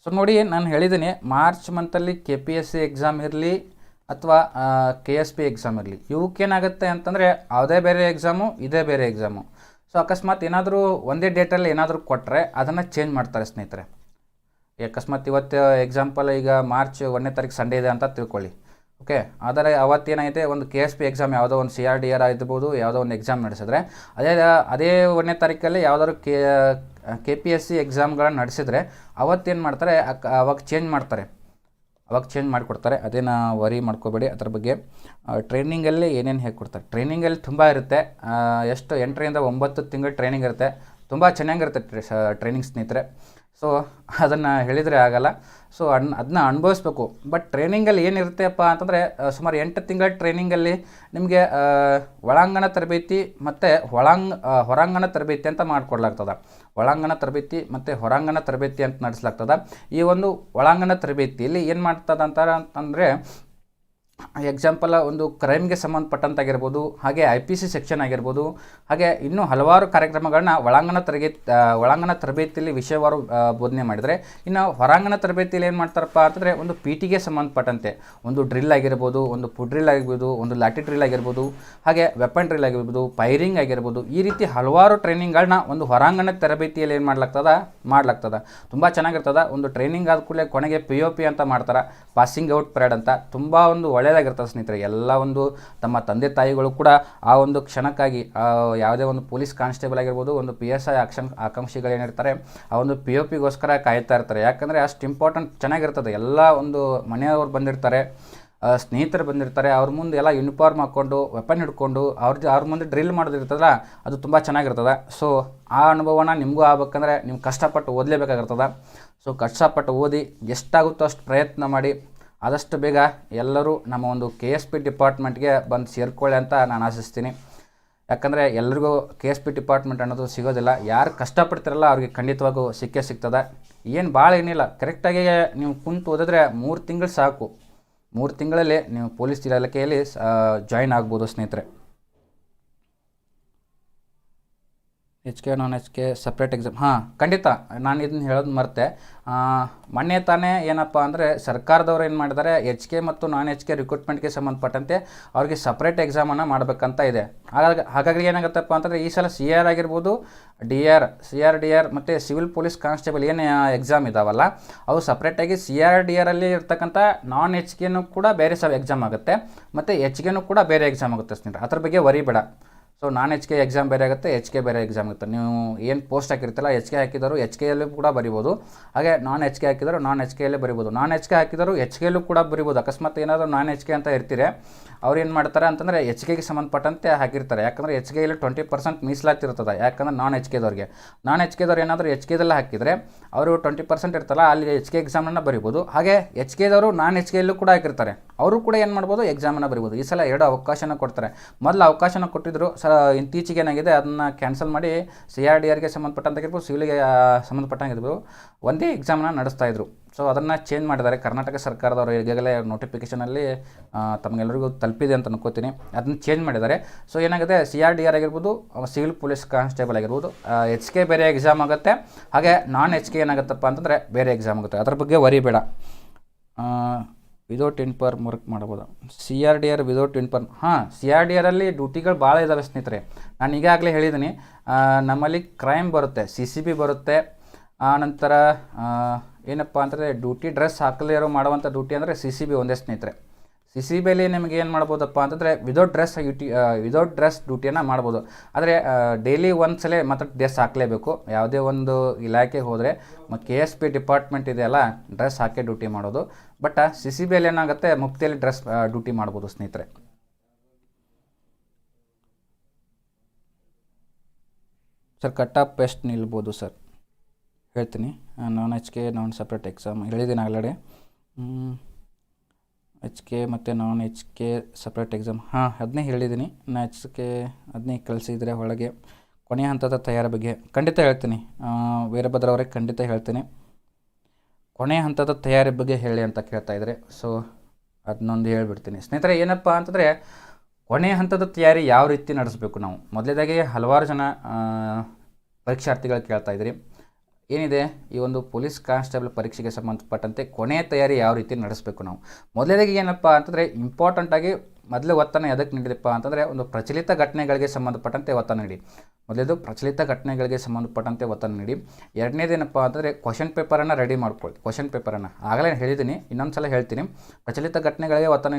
ಸೊ ನೋಡಿ, ನಾನು ಹೇಳಿದ್ದೀನಿ March ಮಂತಲ್ಲಿ K P S C exam ಇರಲಿ ಅಥವಾ ಕೆ ಎಸ್ ಪಿ ಎಕ್ಸಾಮ್ ಇರಲಿ. ಇವಕ್ಕೇನಾಗುತ್ತೆ ಅಂತಂದರೆ ಯಾವುದೇ ಬೇರೆ ಎಕ್ಸಾಮು ಇದೇ ಬೇರೆ ಎಕ್ಸಾಮು ಸೊ ಅಕಸ್ಮಾತ್ ಏನಾದರೂ ಒಂದೇ ಡೇಟಲ್ಲಿ ಏನಾದರೂ ಕೊಟ್ಟರೆ ಅದನ್ನು ಚೇಂಜ್ ಮಾಡ್ತಾರೆ ಸ್ನೇಹಿತರೆ. ಅಕಸ್ಮಾತ್ ಇವತ್ತು ಎಕ್ಸಾಂಪಲ್ ಈಗ ಮಾರ್ಚ್ ಒಂದನೇ ತಾರೀಕು ಸಂಡೇ ಇದೆ ಅಂತ ತಿಳ್ಕೊಳ್ಳಿ. ಓಕೆ ಆದರೆ ಅವತ್ತೇನೈತೆ ಒಂದು ಕೆ ಎಸ್ ಪಿ ಎಕ್ಸಾಮ್ ಯಾವುದೋ ಒಂದು ಸಿ ಆರ್ ಡಿ ಆರ್ ಆಗಿರ್ಬೋದು, ಯಾವುದೋ ಒಂದು ಎಕ್ಸಾಮ್ ನಡೆಸಿದ್ರೆ, ಅದೇ ಅದೇ ಒಂದನೇ ತಾರೀಕಲ್ಲಿ ಯಾವುದಾದ್ರು K K P S C ಎಕ್ಸಾಮ್ಗಳನ್ನು ನಡೆಸಿದ್ರೆ ಅವತ್ತೇನು ಮಾಡ್ತಾರೆ ಅವಾಗ ಚೇಂಜ್ ಮಾಡ್ತಾರೆ. ಅವಾಗ ಚೇಂಜ್ ಮಾಡಿಕೊಡ್ತಾರೆ. ಅದೇನ ವರಿ ಮಾಡ್ಕೋಬೇಡಿ. ಅದ್ರ ಬಗ್ಗೆ ಟ್ರೈನಿಂಗಲ್ಲಿ ಏನೇನು ಹೇಗೆ ಕೊಡ್ತಾರೆ. ಟ್ರೈನಿಂಗಲ್ಲಿ ತುಂಬ ಇರುತ್ತೆ. ಎಷ್ಟು ಎಂಟರಿಂದ ಒಂಬತ್ತು ತಿಂಗಳು ಟ್ರೈನಿಂಗ್ ಇರುತ್ತೆ. ತುಂಬ ಚೆನ್ನಾಗಿರುತ್ತೆ ಟ್ರೈನಿಂಗ್ ಸ್ನೇಹಿತರೆ. ಸೊ ಅದನ್ನು ಹೇಳಿದರೆ ಆಗಲ್ಲ. ಸೊ ಅನ್ ಅದನ್ನ ಅನುಭವಿಸ್ಬೇಕು. ಬಟ್ ಟ್ರೈನಿಂಗಲ್ಲಿ ಏನಿರುತ್ತೆಪ್ಪ ಅಂತಂದರೆ ಸುಮಾರು ಎಂಟು ತಿಂಗಳ ಟ್ರೈನಿಂಗಲ್ಲಿ ನಿಮಗೆ ಒಳಾಂಗಣ ತರಬೇತಿ ಮತ್ತು ಒಳಾಂಗ ಹೊರಾಂಗಣ ತರಬೇತಿ ಅಂತ ಮಾಡಿಕೊಡ್ಲಾಗ್ತದೆ. ಒಳಾಂಗಣ ತರಬೇತಿ ಮತ್ತು ಹೊರಾಂಗಣ ತರಬೇತಿ ಅಂತ ನಡೆಸಲಾಗ್ತದೆ. ಈ ಒಂದು ಒಳಾಂಗಣ ತರಬೇತಿಯಲ್ಲಿ ಏನು ಮಾಡ್ತದೆ ಅಂತಾರೆ ಅಂತಂದರೆ ಎಕ್ಸಾಂಪಲ್ ಒಂದು ಕ್ರೈಮ್ಗೆ ಸಂಬಂಧಪಟ್ಟಂತಾಗಿರ್ಬೋದು, ಹಾಗೆ ಐ ಪಿ ಸಿ ಸೆಕ್ಷನ್ ಆಗಿರ್ಬೋದು, ಹಾಗೆ ಇನ್ನೂ ಹಲವಾರು ಕಾರ್ಯಕ್ರಮಗಳನ್ನ ಒಳಾಂಗಣ ತರಬೇತಿ ಒಳಾಂಗಣ ತರಬೇತಿಯಲ್ಲಿ ವಿಷಯವಾರು ಬೋಧನೆ ಮಾಡಿದರೆ, ಇನ್ನು ಹೊರಾಂಗಣ ತರಬೇತಿಯಲ್ಲಿ ಏನು ಮಾಡ್ತಾರಪ್ಪ ಅಂತಂದರೆ ಒಂದು ಪಿ ಟಿಗೆ ಸಂಬಂಧಪಟ್ಟಂತೆ. ಒಂದು ಡ್ರಿಲ್ ಆಗಿರ್ಬೋದು, ಒಂದು ಫುಡ್ ಡ್ರಿಲ್ ಆಗಿರ್ಬೋದು, ಒಂದು ಲಾಟಿ ಡ್ರಿಲ್ ಆಗಿರ್ಬೋದು, ಹಾಗೆ ವೆಪನ್ ಡ್ರಿಲ್ ಆಗಿರ್ಬೋದು ಫೈರಿಂಗ್ ಆಗಿರ್ಬೋದು, ಈ ರೀತಿ ಹಲವಾರು ಟ್ರೈನಿಂಗ್ಗಳನ್ನ ಒಂದು ಹೊರಾಂಗಣ ತರಬೇತಿಯಲ್ಲಿ ಏನು ಮಾಡ್ಲಾಗ್ತದ? ಮಾಡ್ಲಾಗ್ತದ. ತುಂಬ ಚೆನ್ನಾಗಿರ್ತದ. ಒಂದು ಟ್ರೈನಿಂಗ್ ಆದ ಕೂಡಲೇ ಕೊನೆಗೆ ಪಿ ಅಂತ ಮಾಡ್ತಾರೆ. ಪಾಸಿಂಗ್ ಔಟ್ ಪರೇಡ್ ಅಂತ. ತುಂಬ ಒಂದು ಒಳ್ಳೆಯದಾಗಿರ್ತದೆ ಸ್ನೇಹಿತರೆ. ಎಲ್ಲ ಒಂದು ತಮ್ಮ ತಂದೆ ತಾಯಿಗಳು ಕೂಡ ಆ ಒಂದು ಕ್ಷಣಕ್ಕಾಗಿ ಯಾವುದೇ ಒಂದು ಪೊಲೀಸ್ ಕಾನ್ಸ್ಟೇಬಲ್ ಆಗಿರ್ಬೋದು, ಒಂದು ಪಿ ಎಸ್ ಐ ಆಕ್ಷನ್ ಆಕಾಂಕ್ಷಿಗಳು ಏನಿರ್ತಾರೆ, ಆ ಒಂದು ಪಿ ಒ ಪಿಗೋಸ್ಕರ ಕಾಯ್ತಾ ಇರ್ತಾರೆ. ಯಾಕಂದರೆ ಅಷ್ಟು ಇಂಪಾರ್ಟೆಂಟ್ ಚೆನ್ನಾಗಿರ್ತದೆ. ಎಲ್ಲ ಒಂದು ಮನೆಯವರು ಬಂದಿರ್ತಾರೆ ಸ್ನೇಹಿತರು ಬಂದಿರ್ತಾರೆ, ಅವ್ರ ಮುಂದೆ ಎಲ್ಲ ಯೂನಿಫಾರ್ಮ್ ಹಾಕ್ಕೊಂಡು ವೆಪನ್ ಹಿಡ್ಕೊಂಡು, ಅವ್ರ ಅವ್ರ ಮುಂದೆ ಡ್ರಿಲ್ ಮಾಡೋದಿರ್ತದಲ್ಲ, ಅದು ತುಂಬ ಚೆನ್ನಾಗಿರ್ತದೆ. ಸೊ ಆ ಅನುಭವನ ನಿಮಗೂ ಆಗ್ಬೇಕಂದ್ರೆ, ನೀವು ಕಷ್ಟಪಟ್ಟು ಓದಲೇಬೇಕಾಗಿರ್ತದೆ. ಸೊ ಕಷ್ಟಪಟ್ಟು ಓದಿ, ಎಷ್ಟಾಗುತ್ತೋ ಅಷ್ಟು ಪ್ರಯತ್ನ ಮಾಡಿ ಆದಷ್ಟು ಬೇಗ ಎಲ್ಲರೂ ನಮ್ಮ ಒಂದು ಕೆ ಎಸ್ ಪಿ ಡಿಪಾರ್ಟ್ಮೆಂಟ್ಗೆ ಬಂದು ಸೇರ್ಕೊಳ್ಳಿ ಅಂತ ನಾನು ಆಶಿಸ್ತೀನಿ. ಯಾಕಂದರೆ ಎಲ್ರಿಗೂ ಕೆ ಎಸ್ ಪಿ ಡಿಪಾರ್ಟ್ಮೆಂಟ್ ಅನ್ನೋದು ಸಿಗೋದಿಲ್ಲ. ಯಾರು ಕಷ್ಟಪಡ್ತಿರಲ್ಲ ಅವ್ರಿಗೆ ಖಂಡಿತವಾಗೂ ಸಿಕ್ಕೇ ಸಿಗ್ತದೆ. ಏನು ಭಾಳ ಏನಿಲ್ಲ. ಕರೆಕ್ಟಾಗಿ ನೀವು ಕುಂತು ಓದಿದ್ರೆ ಮೂರು ತಿಂಗಳು ಸಾಕು. ಮೂರು ತಿಂಗಳಲ್ಲಿ ನೀವು ಪೊಲೀಸ್ ಇಲಾಖೆಯಲ್ಲಿ ಜಾಯಿನ್ ಆಗ್ಬೋದು ಸ್ನೇಹಿತರೆ. H K non H K separate exam ಹಾಂ, ಖಂಡಿತ. ನಾನು ಇದನ್ನು ಹೇಳೋದು ಮರ್ತೆ. ಮೊನ್ನೆ ತಾನೇ ಏನಪ್ಪ ಅಂದರೆ ಸರ್ಕಾರದವ್ರು ಏನು ಮಾಡಿದ್ದಾರೆ ಎಚ್ ಕೆ ಮತ್ತು ನಾನ್ ಎಚ್ ಕೆ ರಿಕ್ರೂಟ್ಮೆಂಟ್ಗೆ ಸಂಬಂಧಪಟ್ಟಂತೆ ಅವ್ರಿಗೆ ಸಪ್ರೇಟ್ ಎಕ್ಸಾಮನ್ನು ಮಾಡಬೇಕಂತ ಇದೆ. ಹಾಗಾಗಿ ಹಾಗಾಗಿ ಏನಾಗುತ್ತಪ್ಪ ಅಂತಂದರೆ ಈ ಸಲ ಸಿ ಆರ್ ಆಗಿರ್ಬೋದು D R C R D R ಮತ್ತು ಸಿವಿಲ್ ಪೊಲೀಸ್ ಕಾನ್ಸ್ಟೇಬಲ್ ಏನು ಎಕ್ಸಾಮ್ ಇದಾವಲ್ಲ, ಅವು ಸಪ್ರೇಟಾಗಿ ಸಿ ಆರ್ ಡಿ ಆರಲ್ಲಿ ಇರ್ತಕ್ಕಂಥ ನಾನ್ ಎಚ್ ಕೆನೂ ಕೂಡ ಬೇರೆ ಸಹ ಎಕ್ಸಾಮ್ ಆಗುತ್ತೆ, ಮತ್ತು ಎಚ್ ಕೆನೂ ಕೂಡ ಬೇರೆ ಎಕ್ಸಾಮ್ ಆಗುತ್ತೆ ಸ್ನೇಹಿತರೆ ಅದ್ರ ಬಗ್ಗೆ ವರಿ ಬೇಡ. So non H K exam ಬೇರೆ ಆಗುತ್ತೆ ಎಚ್ ಕೆ ಬೇರೆ ಎಕ್ಸಾಮ್ ಆಗುತ್ತೆ. ನೀವು ಏನು ಪೋಸ್ಟ್ ಹಾಕಿರ್ತಲ್ಲ ಎಚ್ ಕೆ ಹಾಕಿದರೂ ಎಚ್ ಕೆಯಲ್ಲೂ ಕೂಡ ಬರಿಬೋದು. ಹಾಗೆ ನಾನ್ ಎಚ್ ಕೆ ಹಾಕಿದರು ನಾನ್ ಎಚ್ ಕೆಯಲ್ಲೇ ಬರಿಬೋದು. ನಾನ್ ಎಚ್ ಕೆ ಹಾಕಿದರೂ ಎಚ್ ಕೆಯಲ್ಲೂ ಕೂಡ ಬರಿಬೋದು. ಅಕಸ್ಮಾತ್ ಏನಾದರೂ ನಾನ್ ಎಚ್ ಕೆ ಅಂತ ಇರ್ತೀರಿ ಅವ್ರು ಏನು ಮಾಡ್ತಾರೆ ಅಂತಂದರೆ ಎಚ್ ಕೆಗೆ ಸಂಬಂಧಪಟ್ಟಂತೆ ಹಾಕಿರ್ತಾರೆ. ಯಾಕಂದರೆ ಎಚ್ ಕೆಯಲ್ಲಿ ಟ್ವೆಂಟಿ ಪರ್ಸೆಂಟ್ ಮೀಸಲಾತಿ ಇರ್ತದೆ ಯಾಕಂದ್ರೆ ನಾನ್ ಎಚ್ ಕೆದವ್ರಿಗೆ ನಾನ್ ಎಚ್ ಕೆದವ್ರು ಏನಾದರೂ ಎಚ್ ಕೆದಲ್ಲಿ ಹಾಕಿದರೆ ಅವರು ಟ್ವೆಂಟಿ ಪರ್ಸೆಂಟ್ ಇರ್ತಲ್ಲ, ಅಲ್ಲಿ ಎಚ್ ಕೆ ಎಕ್ಸಾಮನ್ನು ಬರಿಬೋದು. ಹಾಗೆ ಎಚ್ ಕೆದವರು ನಾನ್ ಎಚ್ ಕೆಯಲ್ಲೂ ಕೂಡ ಹಾಕಿರ್ತಾರೆ. ಅವರು ಕೂಡ ಏನು ಮಾಡ್ಬೋದು ಎಕ್ಸಾಮನ್ನು ಬರಿಬೋದು. ಈ ಸಲ ಎರಡು ಅವಕಾಶನ ಕೊಡ್ತಾರೆ. ಮೊದಲು ಅವಕಾಶನ ಕೊಟ್ಟಿದ್ದರು ಸ, ಇತ್ತೀಚೆಗೆ ಏನಾಗಿದೆ, ಅದನ್ನು ಕ್ಯಾನ್ಸಲ್ ಮಾಡಿ ಸಿ ಆರ್ ಡಿ ಆರ್ಗೆ ಸಂಬಂಧಪಟ್ಟಂತಾಗಿರ್ಬೋದು ಸಿವಿಲ್ಗೆ ಸಂಬಂಧಪಟ್ಟಂಗಿರ್ಬೋದು ಒಂದೇ ಎಕ್ಸಾಮನ್ನ ನಡೆಸ್ತಾ ಇದ್ರು. ಸೊ ಅದನ್ನು ಚೇಂಜ್ ಮಾಡಿದ್ದಾರೆ. ಕರ್ನಾಟಕ ಸರ್ಕಾರದವರು ಈಗಾಗಲೇ ನೋಟಿಫಿಕೇಷನಲ್ಲಿ ತಮಗೆಲ್ಲರಿಗೂ ತಲುಪಿದೆ ಅಂತ ಅನ್ಕೋತೀನಿ. ಅದನ್ನು ಚೇಂಜ್ ಮಾಡಿದ್ದಾರೆ. ಸೊ ಏನಾಗುತ್ತೆ? ಸಿ ಆರ್ ಡಿ ಆರ್ ಆಗಿರ್ಬೋದು ಸಿವಿಲ್ ಪೊಲೀಸ್ ಕಾನ್ಸ್ಟೇಬಲ್ ಆಗಿರ್ಬೋದು ಎಚ್ ಕೆ ಬೇರೆ ಎಕ್ಸಾಮ್ ಆಗುತ್ತೆ. ಹಾಗೆ ನಾನ್ ಎಚ್ ಕೆ ಏನಾಗುತ್ತಪ್ಪ ಅಂತಂದರೆ ಬೇರೆ ಎಕ್ಸಾಮ್ ಆಗುತ್ತೆ. ಅದ್ರ ಬಗ್ಗೆ ವರಿ ಬೇಡ. ವಿದೌಟ್ ಇನ್ಫಾರ್ಮ್ ವರ್ಕ್ ಮಾಡ್ಬೋದು? C R D R without inform ಹಾಂ ಸಿ ಆರ್ ಡಿ ಆರಲ್ಲಿ ಡ್ಯೂಟಿಗಳು ಭಾಳ ಇದ್ದಾವೆ ಸ್ನೇಹಿತರೆ. ನಾನು ಈಗಾಗಲೇ ಹೇಳಿದ್ದೀನಿ ನಮ್ಮಲ್ಲಿ ಕ್ರೈಮ್ ಬರುತ್ತೆ. ಸಿ ಸಿ ಬಿ ಬರುತ್ತೆ. ಆನಂತರ ಏನಪ್ಪ ಅಂದರೆ ಡ್ಯೂಟಿ ಡ್ರೆಸ್ ಹಾಕಲೇ ಇರೋ ಮಾಡುವಂಥ ಡ್ಯೂಟಿ ಅಂದರೆ ಸಿ ಸಿ ಬಿ ಒಂದೇ ಸ್ನೇಹಿತರೆ. ಸಿ ಸಿ ಬಿಯಲ್ಲಿ ನಿಮಗೆ ಏನು ಮಾಡ್ಬೋದಪ್ಪ ಅಂತಂದರೆ without dress UT without dress ಡ್ಯೂಟಿಯನ್ನು ಮಾಡ್ಬೋದು. ಆದರೆ ಡೈಲಿ ಒಂದ್ಸಲ ಮಾತ್ರ ಡ್ರೆಸ್ ಹಾಕಲೇಬೇಕು. ಯಾವುದೇ ಒಂದು ಇಲಾಖೆ ಹೋದರೆ ಮತ್ತು ಕೆ ಎಸ್ ಪಿ ಡಿಪಾರ್ಟ್ಮೆಂಟ್ ಇದೆಯಲ್ಲ ಡ್ರೆಸ್ ಹಾಕಿ ಡ್ಯೂಟಿ ಮಾಡೋದು. ಬಟ್ ಸಿ ಸಿ ಬಿಯಲ್ಲಿ ಏನಾಗುತ್ತೆ, ಮುಕ್ತಿಯಲ್ಲಿ ಡ್ರೆಸ್ ಡ್ಯೂಟಿ ಮಾಡ್ಬೋದು ಸ್ನೇಹಿತರೆ. ಸರ್ ಕಟ್ ಆಫ್ ಎಷ್ಟು ನಿಲ್ಬೋದು ಸರ್ ಹೇಳ್ತೀನಿ. Non H K non separate exam ಹೇಳಿದ್ದೀನಿ ಆಲ್ರೆಡಿ ಎಚ್ ಕೆ ಮತ್ತು non H K separate exam ಹಾಂ ಅದನ್ನೇ ಹೇಳಿದ್ದೀನಿ ನಾ ಎಚ್ ಕೆ ಅದನ್ನೇ ಕಳಿಸಿದರೆ ಒಳಗೆ ಕೊನೆಯ ಹಂತದ ತಯಾರಿ ಬಗ್ಗೆ ಖಂಡಿತ ಹೇಳ್ತೀನಿ. ವೀರಭದ್ರ ಅವರೇ ಖಂಡಿತ ಹೇಳ್ತೀನಿ. ಕೊನೆಯ ಹಂತದ ತಯಾರಿ ಬಗ್ಗೆ ಹೇಳಿ ಅಂತ ಕೇಳ್ತಾ ಇದ್ದಾರೆ ಸೊ ಅದನ್ನೊಂದು ಹೇಳ್ಬಿಡ್ತೀನಿ. ಸ್ನೇಹಿತರೆ, ಏನಪ್ಪ ಅಂತಂದರೆ ಕೊನೆಯ ಹಂತದ ತಯಾರಿ ಯಾವ ರೀತಿ ನಡೆಸಬೇಕು ನಾವು? ಮೊದಲೇದಾಗಿ ಹಲವಾರು ಜನ ಪರೀಕ್ಷಾರ್ಥಿಗಳು ಕೇಳ್ತಾ ಇದ್ರಿ. ಏನಿದೆ? ಈ ಒಂದು ಪೊಲೀಸ್ ಕಾನ್ಸ್ಟೇಬಲ್ ಪರೀಕ್ಷೆಗೆ ಸಂಬಂಧಪಟ್ಟಂತೆ ಕೊನೆಯ ತಯಾರಿ ಯಾವ ರೀತಿ ನಡೆಸಬೇಕು ನಾವು? ಮೊದಲನೇದಾಗಿ ಏನಪ್ಪ ಅಂತಂದರೆ ಇಂಪಾರ್ಟೆಂಟಾಗಿ ಮೊದಲು ಒತ್ತನ ಎದಕ್ಕೆ ನೀಡಿದಪ್ಪ ಅಂತಂದರೆ ಒಂದು ಪ್ರಚಲಿತ ಘಟನೆಗಳಿಗೆ ಸಂಬಂಧಪಟ್ಟಂತೆ ಒತ್ತನ ನೀಡಿ. ಮೊದಲೇದು ಪ್ರಚಲಿತ ಘಟನೆಗಳಿಗೆ ಸಂಬಂಧಪಟ್ಟಂತೆ ಒತ್ತನ್ನು ನೀಡಿ. ಎರಡನೇದೇನಪ್ಪ ಅಂತಂದರೆ ಕ್ವಶನ್ ಪೇಪರನ್ನು ರೆಡಿ ಮಾಡ್ಕೊಳ್ಳಿ. ಕ್ವಶನ್ ಪೇಪರನ್ನು ಆಗಲೇ ಹೇಳಿದ್ದೀನಿ ಇನ್ನೊಂದು ಸಲ ಹೇಳ್ತೀನಿ. ಪ್ರಚಲಿತ ಘಟನೆಗಳಿಗೆ ಒತ್ತನ್ನು